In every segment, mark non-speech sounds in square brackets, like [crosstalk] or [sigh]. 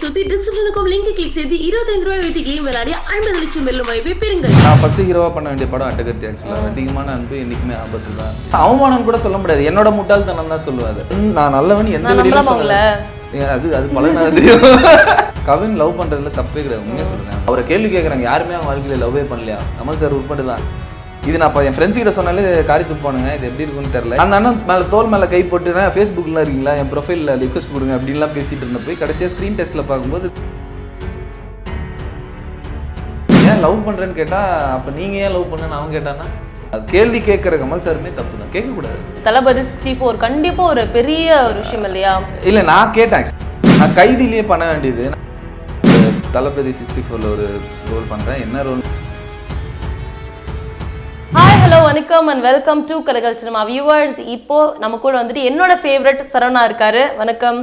சுத்தி டிஸ்கிரிப்ஷனுக்கும் link click செய்து இருபத்தைந்து ரூபாய் வைத்து கேம் விளையாடி ஐம்பது லட்சம் வெல்லும் வாய்ப்பை பெறுங்கள். நான் ஃபர்ஸ்ட் ஹீரோவா பண்ண வேண்டிய படம் அட்டகத்தி ஆக்சுவலாக அதிகமான அன்பு என்னைக்குமே ஆபத்து தான் அவமானம் கூட சொல்ல முடியாது. என்னோட முட்டாள்தனம் தான் சொல்லுவாரு. நான் நல்லவன் எந்த வெளியிலும் நம்பலாமா சொல்ல ஏன், அது அது பல தெரியும். கவின் லவ் பண்றதுல தப்பே கிடையாது. உண்மையா சொல்றேன். அவரை கேள்வி கேட்குறாங்க யாருமே அவன் வாழ்க்கையில லவ்வே பண்ணலையா? கமல் சார் உட்பட்டு தான் இது நான் இப்போ என் ஃப்ரெண்ட்ஸ் கிட்ட சொன்னாலே காரி துப்பானுங்க இது எப்படி இருக்குன்னு தெரியல. அந்த அண்ணன் மேலே தோல் மேலே கை போட்டு ஃபேஸ்புக்கில் இருக்கீங்களா? என் ப்ரொஃபைலில் ரிக்வஸ்ட் கொடுங்க அப்படின்லாம் பேசிட்டு இருந்த போய் கடைசியாக ஸ்க்ரீன் டெஸ்ட்டில் பார்க்கும்போது ஏன் லவ் பண்றேன்னு கேட்டா அப்ப நீங்க ஏன் லவ் பண்ணன்னு அவன் கேட்டானா கேள்வி கேட்குற கமல் சாருமே தப்பு தான். கேட்கக்கூடாது தளபதி சிக்ஸ்டி ஃபோர் கண்டிப்பா ஒரு பெரிய ஒரு விஷயம் இல்லையா? இல்லை நான் கேட்டேன். நான் கைதிலேயே பண்ண வேண்டியது தளபதி சிக்ஸ்டி ஃபோரில் ஒரு ரோல் பண்ணுறேன் என்ன ரோல் ஹலோ வணக்கம் and welcome to Kalakkal cinema viewers இப்போ நம்ம கூட வந்துட்டு என்னோட ஃபேவரட் சரவணா இருக்காரு. வணக்கம்.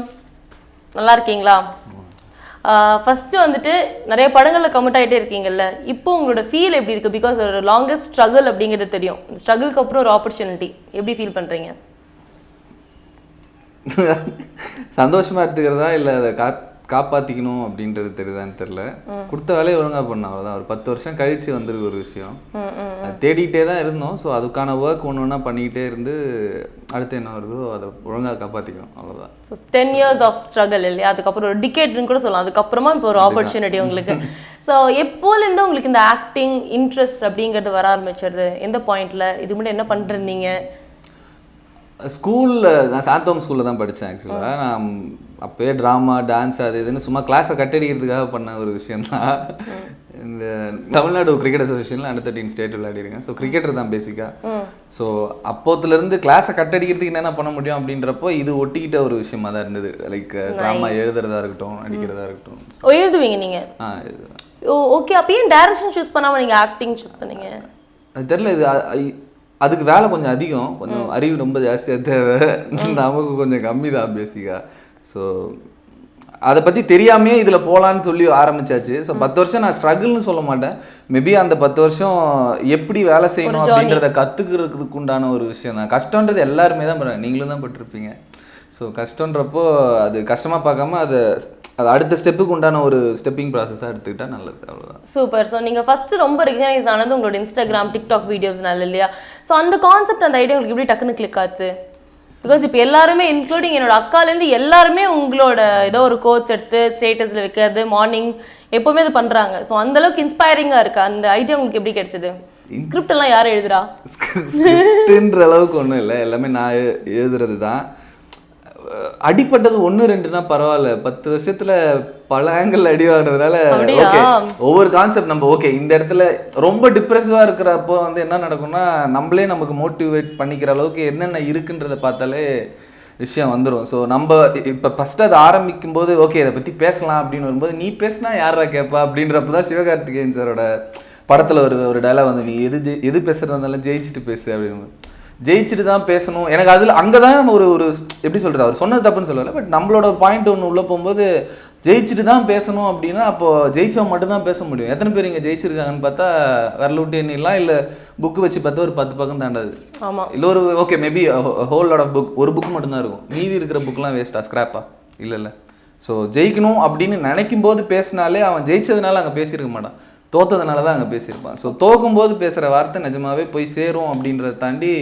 நல்லா இருக்கீங்களா? ஃபஸ்ட்டு வந்துட்டு நிறைய படங்களில் கமிட் ஆகிட்டே இருக்கீங்கல்ல. இப்போ உங்களோட ஃபீல் எப்படி இருக்குது பிகாஸ் ஒரு லாங்கஸ்ட் ஸ்ட்ரகிள் அப்படிங்கிறது தெரியும். ஸ்ட்ரகிளுக்கு அப்புறம் ஒரு ஆப்பர்ச்சுனிட்டி எப்படி ஃபீல் பண்ணுறீங்க சந்தோஷமாக எடுத்துக்கிறதா? இல்லை அதை கா காப்பாற்றிக்கணும் அப்படின்றது தெரியுதான்னு தெரில கொடுத்த வேலையை ஒழுங்காக பண்ண அவ்வளோதான் ஒரு பத்து வருஷம் கழிச்சு வந்திருக்கு ஒரு விஷயம். தேடிக்கிட்டே தான் இருந்தோம். ஸோ அதுக்கான ஒர்க் ஒன்று ஒன்றா பண்ணிக்கிட்டே இருந்து அடுத்து என்ன வருதோ அதை ஒழுங்காக காப்பாற்றிக்கணும் அவ்வளோதான் so ten years of struggle இல்லையா? அதுக்கப்புறம் ஒரு டிகேட்னு கூட சொல்லலாம். அதுக்கப்புறமா இப்போ ஒரு ஆப்பர்ச்சுனிட்டி உங்களுக்கு. [laughs] ஸோ எப்போலேருந்து உங்களுக்கு இந்த ஆக்டிங் இன்ட்ரெஸ்ட் அப்படிங்கிறது வர ஆரம்பிச்சிருது? எந்த பாயிண்ட்ல இது முன்னாடி என்ன பண்ணிட்டு இருந்தீங்க? ஸ்கூலில் நான் சாந்தோம் ஸ்கூலில் தான் படித்தேன் ஆக்சுவலாக நான் அப்போயே ட்ராமா டான்ஸ் அது இதுன்னு சும்மா கிளாஸை கட்டடிக்கிறதுக்காக பண்ண ஒரு விஷயம்தான் இந்த தமிழ்நாடு கிரிக்கெட் அசோசியேஷனில் அண்டர் தேர்ட்டின் ஸ்டேட் விளையாடிருக்கேன். ஸோ கிரிக்கெட்டர் தான் பேசிக்காக ஸோ அப்போத்துலேருந்து கிளாஸை கட்டடிக்கிறதுக்கு என்னென்ன பண்ண முடியும் அப்படின்றப்போ இது ஒட்டிக்கிட்ட ஒரு விஷயமா தான் இருந்தது. லைக் ட்ராமா எழுதுறதா இருக்கட்டும் நடிக்கிறதா இருக்கட்டும். எழுதுவீங்க நீங்க? ஆ ஓகே அப்போ ஏன் டேரக்ஷன் சூஸ் பண்ணாம நீங்க ஆக்டிங் சூஸ் பண்ணீங்க? அது தெரில இது அதுக்கு வேலை கொஞ்சம் அதிகம். கொஞ்சம் அறிவு ரொம்ப ஜாஸ்தியாக தேவை. நமக்கு கொஞ்சம் கம்மி தான் பேசிக்காக ஸோ அதை பற்றி தெரியாமையே இதில் போகலான்னு சொல்லி ஆரம்பிச்சாச்சு. ஸோ பத்து வருஷம் நான் ஸ்ட்ரகிள்னு சொல்ல மாட்டேன். மேபி அந்த பத்து வருஷம் எப்படி வேலை செய்யணும் அப்படின்றத கற்றுக்கிறதுக்கு உண்டான ஒரு விஷயம் தான். கஷ்டன்றது எல்லாருமே தான் பண்ணுறாங்க நீங்களும் தான் பட்டிருப்பீங்க. ஸோ கஷ்டன்றப்போ அது கஷ்டமாக பார்க்காம அது அது அடுத்த ஸ்டெப்புக்கு உண்டான ஒரு ஸ்டெப்பிங் ப்ராசஸாக எடுத்துக்கிட்டா நல்லது. அவ்வளோதான் சூப்பர் ஸோ நீங்க ஃபர்ஸ்ட் ரொம்ப ரெகனைஸ் ஆனது உங்களோட இன்ஸ்டாகிராம் டிக்டாக் வீடியோஸ்னால இல்லையா? ஸோ அந்த கான்செப்ட் அந்த ஐடியா உங்களுக்கு எப்படி டக்குன்னு கிளிக் ஆச்சு? பிகாஸ் இப்போ எல்லாருமே இன்க்ளூடிங் என்னோட அக்காலேருந்து எல்லாருமே உங்களோட ஏதோ ஒரு கோச் எடுத்து ஸ்டேட்டஸில் வைக்கிறது மார்னிங் எப்போவுமே இது பண்ணுறாங்க ஸோ அந்தளவுக்கு இன்ஸ்பைரிங்காக இருக்குது அந்த ஐடியா உங்களுக்கு எப்படி கிடைச்சிது? ஸ்கிரிப்ட் எல்லாம் யார் எழுதுறா? ஸ்கிரிப்ட்ன்ற அளவுக்கு ஒன்றும் இல்லை. எல்லாமே நான் எழு- எழுதுறது தான் அடிப்பட்டது ஒன்று ரெண்டுனா பரவாயில்ல. பத்து வருஷத்தில் பல ஆங்கிள் அடி? ஓகே ஒவ்வொரு கான்செப்ட் நம்ம ஓகே இந்த இடத்துல ரொம்ப டிப்ரெசிவாக இருக்கிறப்போ வந்து என்ன நடக்கும்னா நம்மளே நமக்கு மோட்டிவேட் பண்ணிக்கிற அளவுக்கு என்னென்ன இருக்குன்றத பார்த்தாலே விஷயம் வந்துடும் ஸோ நம்ம இப்போ ஃபஸ்ட்டு அது ஆரம்பிக்கும் போது ஓகே இதை பற்றி பேசலாம் அப்படின்னு வரும்போது நீ பேசினா யாரா கேட்பா அப்படின்றப்ப தான் சிவகார்த்திகேயன் சாரோட படத்தில் ஒரு ஒரு டைலாக் வந்து நீ எது ஜெய் எது பேசுறதா இருந்தாலும் ஜெயிச்சுட்டு பேசு அப்படின்னு. ஜெயிச்சுட்டு தான் பேசணும். எனக்கு அதில் அங்கே தான் ஒரு ஒரு எப்படி சொல்கிறது அவர் சொன்னது தப்புன்னு சொல்லலை பட் நம்மளோட பாயிண்ட் ஒன்று உள்ளே போகும்போது ஜெயிச்சுட்டு தான் பேசணும் அப்படின்னா அப்போ ஜெயிச்சவன் மட்டும்தான் பேச முடியும். எத்தனை பேர் இங்கே ஜெயிச்சிருக்காங்கன்னு பார்த்தா விரல விட்டு எண்ணிடலாம் இல்லை புக்கு வச்சு பார்த்தா ஒரு பத்து பக்கம் தாண்டாது? ஆமா. இல்லை ஒரு okay maybe whole lot of book ஒரு புக் மட்டும்தான் இருக்கும். மீதி இருக்கிற புக்லாம் வேஸ்டா ஸ்க்ராப்பா இல்லை இல்லை. ஸோ ஜெயிக்கணும் அப்படின்னு நினைக்கும் போது பேசினாலே அவன் ஜெயிச்சதுனால அங்கே பேசியிருக்க மாட்டான். தோத்ததுனால தான் அங்கே பேசியிருப்பான். ஸோ தோக்கும்போது பேசுகிற வார்த்தை நிஜமாவே போய் சேரும் அப்படின்றத தாண்டி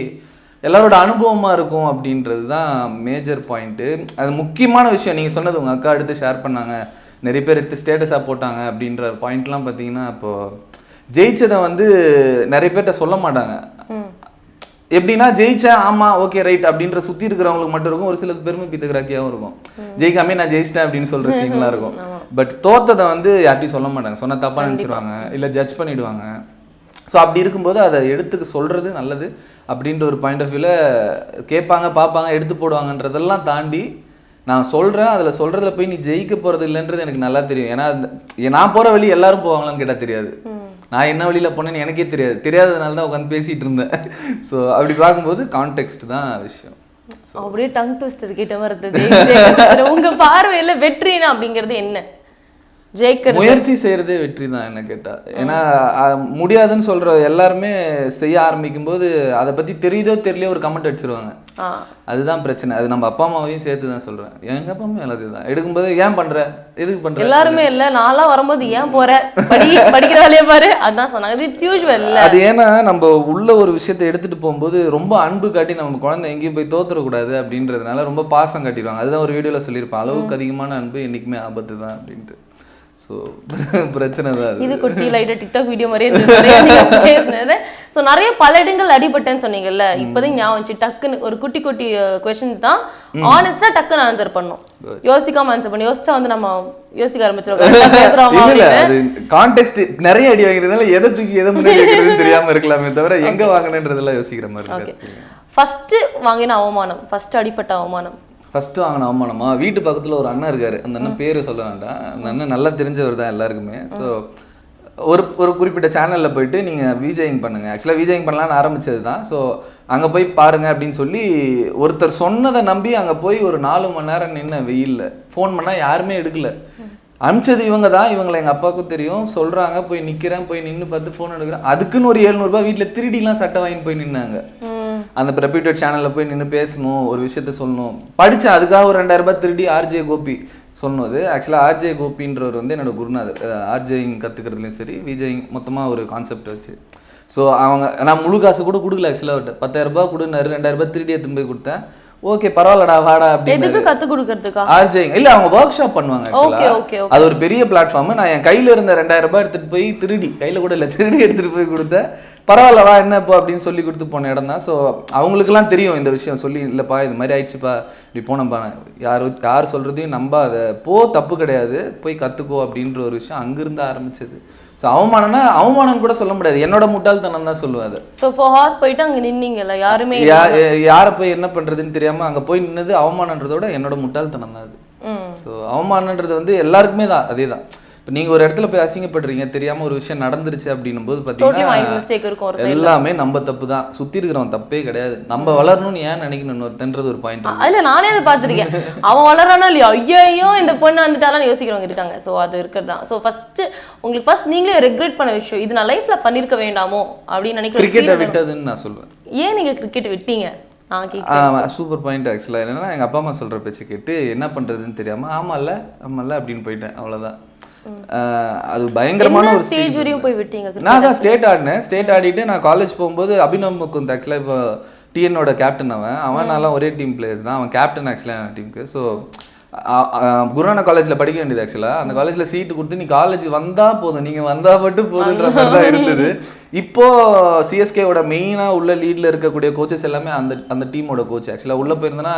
எல்லாரோட அனுபவமாக இருக்கும் அப்படின்றது தான் மேஜர் பாயிண்ட்டு அது முக்கியமான விஷயம். நீங்கள் சொன்னது உங்கள் அக்கா எடுத்து ஷேர் பண்ணாங்க. நிறைய பேர் எடுத்து ஸ்டேட்டஸாக போட்டாங்க அப்படின்ற பாயிண்ட்லாம் பார்த்தீங்கன்னா இப்போது ஜெயிச்சதை வந்து நிறைய பேர்கிட்ட சொல்ல மாட்டாங்க. எப்படின்னா ஜெயிச்சேன் ஆமா ஓகே ரைட் அப்படின்ற சுத்தி இருக்கிறவங்களுக்கு மட்டும் இருக்கும். ஒரு சில பெருமை பித்தகிராக்கியாவும் இருக்கும். ஜெயிக்காமே நான் ஜெயிச்சிட்டேன் அப்படின்னு சொல்ற சீன்லாம் இருக்கும். [laughs] பட் தோத்ததை வந்து யார்ட்டையும் சொல்ல மாட்டாங்க. சொன்ன தப்பா நினைச்சிருவாங்க. இல்ல ஜட்ஜ் பண்ணிடுவாங்க. ஸோ அப்படி இருக்கும்போது அதை எடுத்துக்க சொல்றது நல்லது அப்படின்ற ஒரு பாயிண்ட் ஆஃப் வியூல கேட்பாங்க பார்ப்பாங்க எடுத்து போடுவாங்கன்றதெல்லாம் தாண்டி நான் சொல்றேன் அதுல சொல்றதுல போய் நீ ஜெயிக்க போறது இல்லைன்றது எனக்கு நல்லா தெரியும். ஏன்னா நான் போற வழி எல்லாரும் போவாங்களான்னு கேட்டா தெரியாது. நான் என்ன வழியில போனேன்னு எனக்கே தெரியாது. தெரியாததுனால தான் உட்காந்து பேசிட்டு இருந்தேன். [laughs] ஸோ அப்படி பார்க்கும்போது கான்டெக்ட் தான் விஷயம். அப்படியே டங் ட்விஸ்டர் கிட்ட வருது. உங்க பார்வையில வெற்றினா அப்படிங்கிறது என்ன? ஜெயிக்கிறது. முயற்சி செய்யறதே வெற்றி தான் என்ன கேட்டா. ஏன்னா முடியாதுன்னு சொல்ற எல்லாருமே செய்ய ஆரம்பிக்கும் போது அதை பத்தி தெரியுதோ தெரியலையோ ஒரு கமெண்ட் அடிச்சிருவாங்க. அதுதான் பிரச்சனை. அது நம்ம அப்பா அம்மாவையும் சேர்த்து தான் சொல்றேன். எங்க அப்பா அம்மா எல்லாத்தையும் தான். எடுக்கும்போது ஏன் பண்ற? எதுக்கு பண்ற? எல்லாருமே இல்ல. நான்லாம் வரும்போது ஏன் போற? படி படிக்கிற வேலையை பாரு. அதான் சொன்னாங்க. இது யூஸ்வல் இல்ல. அது ஏன்னா நம்ம உள்ள ஒரு விஷயத்தை எடுத்துட்டு போகும்போது ரொம்ப அன்பு காட்டி நம்ம குழந்தை எங்கேயும் போய் தோத்துறக்கூடாது அப்படின்றதுனால ரொம்ப பாசம் காட்டிடுவாங்க. அதுதான் ஒரு வீடியோல சொல்லியிருப்பேன். அளவுக்கு அதிகமான அன்பு என்னைக்குமே ஆபத்து தான் அப்படின்ட்டு. ஸோ [laughs] பிரச்சனை தான் இது குட்டி லைட்டா டிக்டாக் வீடியோ மாதிரியே ஸோ [laughs] நிறைய பல இடங்கள் அடிபட்டேன்னு சொன்னீங்கல்ல இப்போதைக்கு ஞாபகம் வந்துச்சு டக்குன்னு ஒரு குட்டி குட்டி கொஷின்ஸ் தான். ஆனஸ்டா டக்குன்னு ஆன்சர் பண்ணும் யோசிக்காம ஆன்சர் பண்ணி யோசிச்சா வந்து நம்ம யோசிக்க ஆரம்பிச்சிருக்கோம் [laughs] கான்டெக்ட் நிறைய அடி வாங்குறதுனால எதை தூக்கி எதை முன்னாடி தெரியாம இருக்கலாமே தவிர எங்க வாங்கினன்றதெல்லாம் யோசிக்கிற மாதிரி ஃபர்ஸ்ட் வாங்கின அவமானம். ஃபர்ஸ்ட் அடிப்பட்ட அவமானம். ஃபர்ஸ்ட் வாங்கின அவமானமா வீட்டு பக்கத்துல ஒரு அண்ணன் இருக்காரு. அந்த அண்ணன் பேரு சொல்ல வேண்டாம். அந்த அண்ணன் நல்லா தெரிஞ்சவர் தான் எல்லாருக்குமே. ஸோ ஒரு ஒரு குறிப்பிட்ட சேனல்ல போயிட்டு நீங்க விஜயிங் பண்ணுங்க. ஆக்சுவலாக விஜயிங் பண்ணலாம்னு ஆரம்பிச்சது தான் ஸோ அங்க போய் பாருங்க அப்படின்னு சொல்லி ஒருத்தர் சொன்னதை நம்பி அங்க போய் ஒரு நாலு மணி நேரம் நின்ன வெயில்ல. ஃபோன் பண்ணா யாருமே எடுக்கல. அனுப்பிச்சது இவங்க தான். இவங்களை எங்க அப்பாவுக்கும் தெரியும். சொல்றாங்க போய் நிக்கிறேன். போய் நின்னு பார்த்து ஃபோன் எடுக்கிறேன். அதுக்குன்னு ஒரு 700 ரூபாய் வீட்டுல திருடிலாம் சட்டை வாங்கிட்டு போய் நின்னாங்க. அந்த ரெப்யூட்டட் சேனலில் போய் நின்று பேசணும் ஒரு விஷயத்த சொல்லணும். படித்தேன் அதுக்காக ஒரு ரெண்டாயிரம் ரூபாய் திருடி ஆர்ஜே கோபி சொன்னது ஆக்சுவலாக ஆர்ஜே கோபின்றவர் வந்து என்னோட குருநாதர். ஆர்ஜேயிங் கற்றுக்கிறதுலையும் சரி விஜயிங் மொத்தமாக ஒரு கான்செப்ட் வச்சு. ஸோ அவங்க நான் முழு காசு கூட கொடுக்கல ஆக்சுவலாக அவர்கிட்ட பத்தாயிரரூபா கொடுனாரு ரெண்டாயிரம் ரூபாய் திருடி எடுத்துன்னு போய் கொடுத்தேன். ஓகே பரவாயில்லடா வாடா அப்படின்னு. எதுக்கு கத்து கொடுக்கறதுக்கா? ஆர்ஜேயிங் இல்ல அவங்க ஒர்க் ஷாப் பண்ணுவாங்க அது ஒரு பெரிய பிளாட்ஃபார்ம் நான் என் கையில இருந்த ரெண்டாயிரம் ரூபாய் எடுத்துட்டு போய் திருடி கையில கூட இல்ல திருடி எடுத்துட்டு போய் கொடுத்தேன். பரவாயில்ல வா என்ன இப்போ அப்படின்னு சொல்லி கொடுத்து போன இடம் தான். ஸோ அவங்களுக்குலாம் தெரியும் இந்த விஷயம். சொல்லி இல்லப்பா இது மாதிரி ஆயிடுச்சுப்பா இப்படி போனப்பா யார் யார் சொல்றதையும் நம்பாத. போ தப்பு கிடையாது. போய் கத்துக்கோ அப்படின்ற ஒரு விஷயம் அங்கிருந்து ஆரம்பிச்சது. ஸோ அவமானம்னா அவமானம் கூட சொல்ல முடியாது. என்னோட முட்டாள்தனம் தான் சொல்லுவேன் அதை. ஸோ ஃபோர் ஹார்ஸ் போயிட்டு அங்க நின்னீங்கல்ல யாருமே யாரை போய் என்ன பண்றதுன்னு தெரியாம அங்க போய் நின்னது அவமானன்றத விட என்னோட முட்டாள்தனம் தான் அது ஸோ அவமானன்றது வந்து எல்லாருக்குமே தான் அதே தான் இப்போ நீங்கள் ஒரு இடத்துல போய் அசிங்கப்படுறீங்க தெரியாம ஒரு விஷயம் நடந்துருச்சு அப்படின்னும் போது பார்த்தீங்கன்னா. எல்லாமே நம்ம தப்பு தான். சுற்றி இருக்கிறவன் தப்பே கிடையாது. நம்ம வளரணும்னு ஏன் நினைக்கணும் இன்னொருத்தன்றது ஒரு பாயிண்ட் அதுல நானே அதை பார்த்திருக்கேன். அவன் வளரானா இல்லையா? ஐயோ இந்த பொண்ணு வந்துட்டாலும் யோசிக்கிறவங்க இருக்காங்க. ஸோ அது இருக்கிறது தான். ஸோ ஃபர்ஸ்ட் உங்களுக்கு ஃபர்ஸ்ட் நீங்களே ரெக்ரெட் பண்ண விஷயம். இது நான் லைஃப்ல பண்ணிருக்க வேண்டாமோ அப்படின்னு நினைக்கிற கிரிக்கெட்டை. விட்டதுன்னு நான் சொல்லுவேன் ஏன் நீங்க கிரிக்கெட் விட்டீங்க? சூப்பர் பாயிண்ட் ஆக்சுவலாக என்னன்னா எங்கள் அப்பா அம்மா சொல்கிற பேச்சு கேட்டு என்ன பண்ணுறதுன்னு தெரியாமல் ஆமாம்ல ஆமாம்ல அப்படின்னு போயிட்டேன். அவ்வளோதான் அது பயங்கரமான ஒரு ஸ்டேஜ் வரையும் போய் விட்டீங்க? நான் தான் ஸ்டேட் ஆடினேன். ஸ்டேட் ஆடிட்டு நான் காலேஜ் போகும்போது அபினவ் முகுந்த் ஆக்சுவலாக இப்போ டிஎன்னோட கேப்டன் அவன். அவன் நான்லாம் ஒரே டீம் பிளேயர்ஸ் தான். அவன் கேப்டன் ஆக்சுவலாக டீமுக்கு ஸோ குருநானக் காலேஜில் படிக்க வேண்டியது ஆக்சுவலாக அந்த காலேஜில் சீட்டு கொடுத்து நீ காலேஜ் வந்தா போதும். நீங்கள் வந்தா மட்டும் போதுன்ற மாதிரி தான் இருந்தது. இப்போ சிஎஸ்கேவோட மெயினாக உள்ள லீட்ல இருக்கக்கூடிய கோச்சஸ் எல்லாமே அந்த அந்த டீமோட கோச் ஆக்சுவலாக உள்ள போயிருந்தேன்னா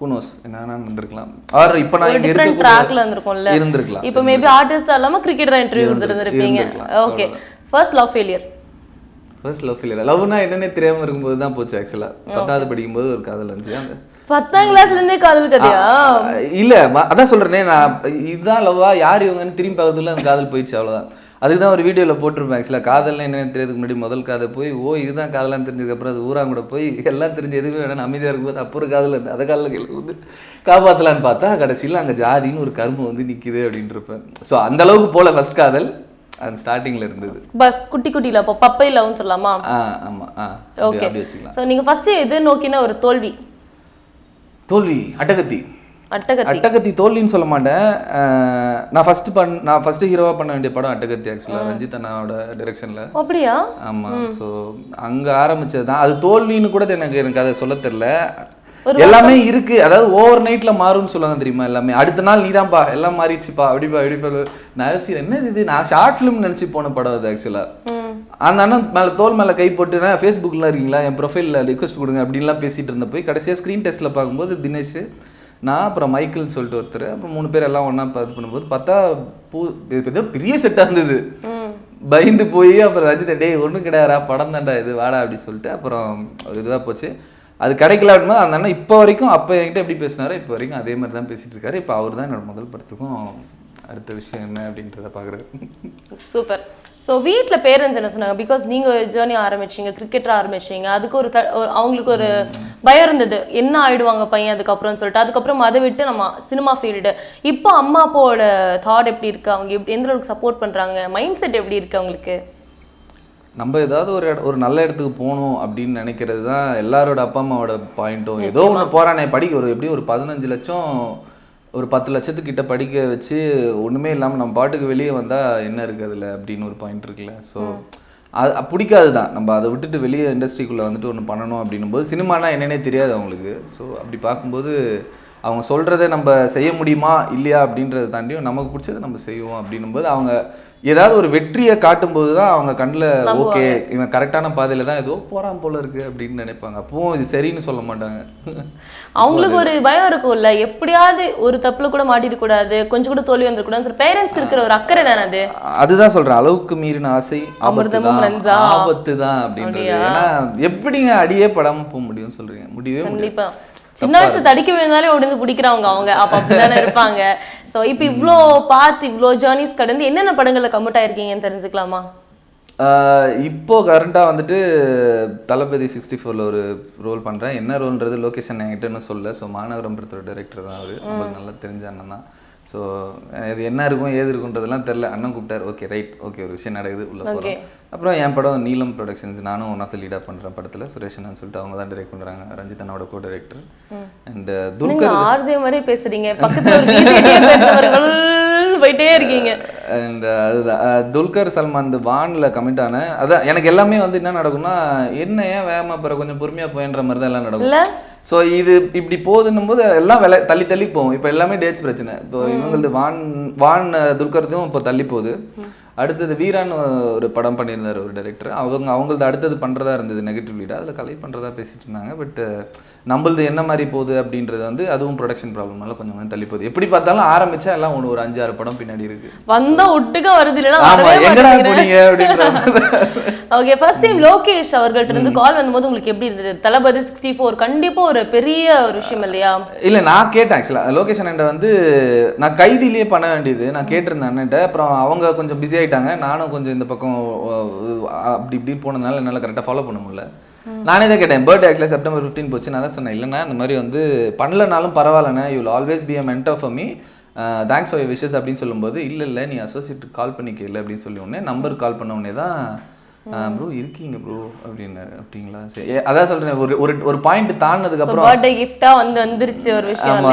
ஹூனோஸ் என்னன்னா இருந்திருக்கலாம் ஆர் இப்போ நான் இங்கே டிஃப்ரெண்ட் ட்ராக்ல இருந்திருக்கும்ல இருக்க இருந்திருக்கலாம். இப்போ மேபி ஆர்டிஸ்டா இல்லாம கிரிக்கெட் தான் interview கொடுத்துருந்துருப்பீங்க. Okay first love failure first love failure லவ்னா என்னன்னே தெரியாம இருக்கும்போது தான் போச்சு ஆக்சுவலா பத்தாவது படிக்கும்போது ஒரு காதல் இருந்துச்சு. அந்த பத்தாம் கிளாஸ்ல இருந்தே காதல் கதையா? இல்ல அதான் சொல்றேனே நான் இதுதான் லவ்வா யார் இவங்கன்னு திரும்பி பார்க்கறதுல அந்த காதல் போயிடுச்சு அவ்வளவுதான். அதுக்கு தான் ஒரு வீடியோவில் போட்டிருப்பேன். ஆக்சுவலாக காதல்னா என்னன்னு தெரியறதுக்கு முன்னாடி முதல் காதல் போய் ஓ இதுதான் காதலான்னு தெரிஞ்சதுக்கப்புறம் அது ஊராங்க கூட போய் எல்லாம் தெரிஞ்சு எதுவுமே வேணும் அமைதியாக இருக்கும்போது அப்புறம் காதல் இருந்து அதை காலில் கையில் வந்து காப்பாற்றலான்னு பார்த்தா கடைசியில் அங்கே ஜாதின்னு ஒரு கரும்பு வந்து நிற்கிது அப்படின்ட்டு இருப்பேன் ஸோ அந்த அளவுக்கு போல ஃபர்ஸ்ட் காதல் அது ஸ்டார்டிங்கில் இருந்தது. குட்டி குட்டில அப்போ பப்பை லவ்னு சொல்லலாமா? ஆ ஆமாம் ஆ ஓகே அப்படி வச்சுக்கலாம். ஸோ நீங்க ஃபர்ஸ்ட் எது நோக்கின ஒரு தோல்வி? தோல்வி அட்டகத்தி. அட்டகத்தி. தோல்வின்னு சொல்ல மாட்டேன். நான் ஃபர்ஸ்ட் பண் நான் ஃபர்ஸ்ட் ஹீரோவா பண்ண வேண்டிய படம் அட்டகத்தி ஆக்சுவலாக ரஞ்சித் அண்ணாவோட டைரக்ஷன்ல அப்படியா? ஆமா ஸோ அங்க ஆரம்பிச்சது தான். அது தோல்வின்னு கூட எனக்கு எனக்கு அதை சொல்ல தெரியல. எல்லாமே இருக்கு. அதாவது ஓவர் நைட்ல மாறும்னு சொல்லுவாங்க தெரியுமா எல்லாமே? அடுத்த நாள் நீதான்ப்பா எல்லாம் மாறிடுச்சுப்பா அப்படிப்பா அப்படிப்பா நான் யோசிக்கிறேன் என்ன இது? நான் ஷார்ட் ஃபிலிம் நினைச்சு போன படம் அது ஆக்சுவலா அந்த அண்ணன் மேல தோல் மேல கை போட்டு ஃபேஸ்புக்கில் இருக்கீங்களா? என் ப்ரொஃபைலில் ரிக்வஸ்ட் கொடுங்க அப்படின்லாம் பேசிட்டு இருந்த போய் கடைசியா ஸ்க்ரீன் டெஸ்ட்ல பார்க்கும்போது தினேஷ் நான் அப்புறம் மைக்கிள்னு சொல்லிட்டு ஒருத்தர் அப்புறம் மூணு பேர் எல்லாம் ஒண்ணா இது பண்ணும்போது பார்த்தா பூ இது ஏதோ பெரிய செட்டாக இருந்தது. பயந்து போய் அப்புறம் ரஜித் டேய் ஒன்றும் கிடையாதுடா படம் தான்டா இது வாடா அப்படி சொல்லிட்டு அப்புறம் இதுவாக போச்சு. அது கிடைக்கல அப்படின்னா அந்த அண்ணன் இப்போ வரைக்கும் அப்போ என்கிட்ட எப்படி பேசினாரோ இப்போ வரைக்கும் அதே மாதிரி தான் பேசிட்டு இருக்காரு. இப்போ அவர் தான் என்னோட முதல் படத்துக்கும் அடுத்த விஷயம் என்ன அப்படின்றத பார்க்குறாரு சூப்பர். ஸோ வீட்டில் பேரண்ட்ஸ் என்ன சொன்னாங்க? பிகாஸ் நீங்கள் ஜேர்னி ஆரம்பிச்சீங்க கிரிக்கெட்டர் ஆரம்பிச்சீங்க அதுக்கு ஒரு த- அவங்களுக்கு ஒரு பயம் இருந்தது. என்ன ஆயிடுவாங்க பையன் அதுக்கப்புறம்னு சொல்லிட்டு. அதுக்கப்புறம் அதை விட்டு நம்ம சினிமா ஃபீல்டு இப்போ அம்மா அப்பாவோட தாட் எப்படி இருக்கு? அவங்க எப்படி எந்த அளவுக்கு சப்போர்ட் பண்ணுறாங்க மைண்ட் செட் எப்படி இருக்கு அவங்களுக்கு? நம்ம ஏதாவது ஒரு ஒரு நல்ல இடத்துக்கு போகணும் அப்படின்னு நினைக்கிறது தான் எல்லாரோட அப்பா அம்மாவோட பாயிண்ட்டும் ஏதோ ஒன்று போகிறானே படிக்க ஒரு எப்படியும் ஒரு பதினஞ்சு லட்சம் ஒரு பத்து லட்சத்துக்கிட்ட படிக்க வச்சு ஒன்றுமே இல்லாமல் நம்ம பாட்டுக்கு வெளியே வந்தால் என்ன இருக்குது அதில் அப்படின்னு ஒரு பாயிண்ட் இருக்குல்ல. ஸோ அது பிடிக்காது தான் நம்ம அதை விட்டுட்டு வெளியே இண்டஸ்ட்ரிக்குள்ளே வந்துட்டு ஒன்று பண்ணணும் அப்படின்னும் போது சினிமானா என்னன்னே தெரியாது அவங்களுக்கு. ஸோ அப்படி பார்க்கும்போது அவங்க சொல்கிறத நம்ம செய்ய முடியுமா இல்லையா அப்படின்றத தாண்டியும் நமக்கு பிடிச்சதை நம்ம செய்வோம் அப்படின்னும் போது அவங்க ஏதாவது ஒரு வெற்றியை காட்டும்போது தான் அவங்க கண்ணில் ஓகே இவன் கரெக்டான பாதையில் தான் ஏதோ போகிறான் போல இருக்கு அப்படின்னு நினைப்பாங்க. அப்பவும் இது சரின்னு சொல்ல மாட்டாங்க. அவங்களுக்கு ஒரு பயம் இருக்கும்ல. எப்படியாவது ஒரு தப்புல கூட மாட்டிட கூடாது. கொஞ்சம் கூட தோல்வி வந்துடக்கூடாது பேரண்ட்ஸ்க்கு இருக்கிற ஒரு அக்கறை தானே அது? அதுதான் சொல்றேன். அளவுக்கு மீறின ஆசை ஆபத்து தான். நஞ்சா. ஆபத்து தான் அப்படின்றது. ஏன்னா எப்படிங்க அடியே படாம போக முடியும் சொல்றீங்க? முடியவே முடியும் கண்டிப்பா. சின்ன வயசுல தடிக்க விழுந்தாலே உடனே பிடிக்கிறவங்க அவங்க. அப்ப அப்படிதானே இருப்பாங்க. சோ இப்ப இவ்ளோ பார்த்து இவ்ளோ ஜேர்னிஸ் கடந்து என்னென்ன படங்கள்ல கமிட் ஆயிருக்கீங்கன்னு தெரிஞ்சுக்கலாமா? இப்போ கரண்டாக வந்துட்டு தளபதி சிக்ஸ்டி ஃபோரில் ஒரு ரோல் பண்ணுறேன் என்ன ரோல்ன்றது லொக்கேஷன் என்கிட்ட இன்னும் சொல்ல. ஸோ மாநகரம் படத்தோட டைரக்டர் தான் அவர். நல்லா தெரிஞ்ச அண்ணன் தான். ஸோ இது என்ன இருக்கும் ஏது இருக்குன்றதெல்லாம் தெரில அண்ணன் கூப்பிட்டார். ஓகே ரைட் ஓகே ஒரு விஷயம் நடக்குது. உள்ள. போகிறோம் அப்புறம் என் படம் நீலம் ப்ரொடக்ஷன்ஸ் நானும் ஒன் ஆஃப் த லீடாக பண்ணுறேன் படத்தில் சுரேஷன் சொல்லிட்டு அவங்க தான் டைரக்ட் பண்ணுறாங்க ரஞ்சித் அண்ணாவோட co director and Dulquer RJ மாதிரி பேசுறீங்க? போயிட்டே இருக்கீங்க. அண்ட் அதுதான். அஹ் துல்கர் சல்மான் இந்த வானில் கமிட் ஆனேன் அதான் எனக்கு எல்லாமே வந்து என்ன நடக்கும்னா என்ன ஏன் வேகமாக போகிற கொஞ்சம் பொறுமையாக போயின்ற மாதிரி தான் எல்லாம் நடக்கும். ஸோ இது இப்படி போகுதுன்னும் போது எல்லாம் விலை தள்ளி தள்ளி போகும். இப்போ எல்லாமே டேட்ஸ் பிரச்சனை. இப்போ இவங்களது வான் வான் துல்கர்தும் இப்போ தள்ளி போகுது. அடுத்தது வீரான் ஒரு படம் பண்ணியிருந்தார் ஒரு டைரக்டர் அவங்க அவங்களது அடுத்தது பண்ணுறதா இருந்தது நெகட்டிவ் லீடாக அதில் கலை பண்ணுறதா பேசிட்டு இருந்தாங்க. பட் நம்மளது என்ன மாதிரி போகுது அப்படின்றது வந்து அதுவும் ப்ரொடக்ஷன் ப்ராப்ளம்னால கொஞ்சம் கொஞ்சம் தள்ளி போகுது. எப்படி பார்த்தாலும் ஆரம்பிச்சா எல்லாம் ஒன்று ஒரு அஞ்சு ஆறு படம் பின்னாடி இருக்கு. வந்தா ஒட்டுக்கா வருது இல்லைன்னா ஓகே ஃபர்ஸ்ட் டைம் லோகேஷ் அவர்கள்ட்ட இருந்து கால் வந்தபோது உங்களுக்கு எப்படி இருந்தது? தளபதி சிக்ஸ்டி ஃபோர் கண்டிப்பா ஒரு பெரிய ஒரு விஷயம் இல்லையா? இல்ல நான் கேட்டேன் ஆக்சுவலாக லொகேஷன் என்கிட்ட வந்து நான் கைதிலேயே பண்ண வேண்டியது. நான் கேட்டிருந்தேன் அண்ணன்ட்ட. அப்புறம் அவங்க கொஞ்சம் பிஸி ஆயிட்டாங்க. நானும் கொஞ்சம் இந்த பக்கம் அப்படி இப்படி போனதுனால என்னால் கரெக்டாக ஃபாலோ பண்ண முடியல. நானே தான் கேட்டேன் பர்த்டே ஆக்சுவலாக செப்டம்பர் ஃபிஃப்டீன் போச்சு. நான் தான் சொன்னேன் இல்லைண்ணா இந்த மாதிரி வந்து பண்ணலனாலும் பரவாயில்லண்ணே you always be a mentor for me thanks for wishes அப்படின்னு சொல்லும்போது இல்லை இல்லை நீ அசோசியேட் கால் பண்ணி கேளு அப்படின்னு சொல்லி உடனே நம்பருக்கு கால் பண்ண உடனே தான் ப்ரோ இருக்கீங்க ப்ரோ அப்படின்னாரு அப்படிங்களா? சரி. அதான் சொல்றேன். ஒரு ஒரு ஒரு பாயிண்ட் தாண்டினதுக்கு அப்புறம் பர்த்டே கிஃப்டா வந்து வந்துருச்சு ஒரு விஷயம்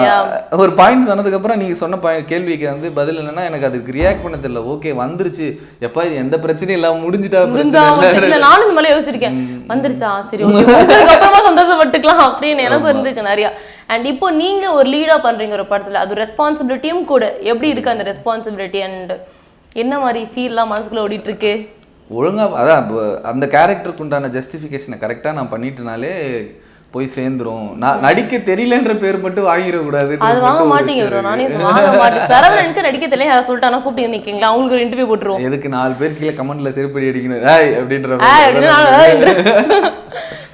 ஒரு பாயிண்ட் சொன்னதுக்கு அப்புறம் நீங்க சொன்ன கேள்விக்கு வந்து பதில் என்னன்னா எனக்கு அதுக்கு ரியாக்ட் பண்ண தெரியல ஓகே வந்துருச்சு. எப்பா இது எந்த பிரச்சனையும் இல்லாம முடிஞ்சிட்டா முடிஞ்சா பிரச்சனை நானும் இந்த மாதிரி யோசிச்சிருக்கேன். வந்துருச்சா? சரி [laughs] அப்புறமா சந்தோஷப்பட்டுக்கலாம் அப்படின்னு எனக்கும் இருந்திருக்கு நிறைய. அண்ட் இப்போ நீங்க ஒரு லீடா பண்றீங்க ஒரு படத்துல. அது ரெஸ்பான்சிபிலிட்டியும் கூட. எப்படி இருக்கு அந்த ரெஸ்பான்சிபிலிட்டி அண்ட் என்ன மாதிரி ஃபீல்லாம் மனசுக்குள்ள ஓடிட்டு இருக்கு? ஒழுங்கா அதான் அந்த கேரக்டருக்கு உண்டான ஜஸ்டிஃபிகேஷனை கரெக்டா நான் பண்ணிட்டனாலே போய் சேர்ந்துரும். நான் நடிக்க தெரியலன்ற பேர் மட்டும் வாங்கிடக்கூடாது அது வாங்க மாட்டீங்க bro நானே வாங்க மாட்டேன். சரவணனுக்கு நடிக்க தெரியல யாராவது சொல்லிட்டானா கூப்பிட்டு நிக்கீங்களா? அவங்களுக்கு ஒரு இன்டர்வியூ போட்டுருவோம். எதுக்கு நாலு பேர் கீழே கமெண்ட்ல செருப்படி அடிக்கணும்? ஏய் அப்படின்ற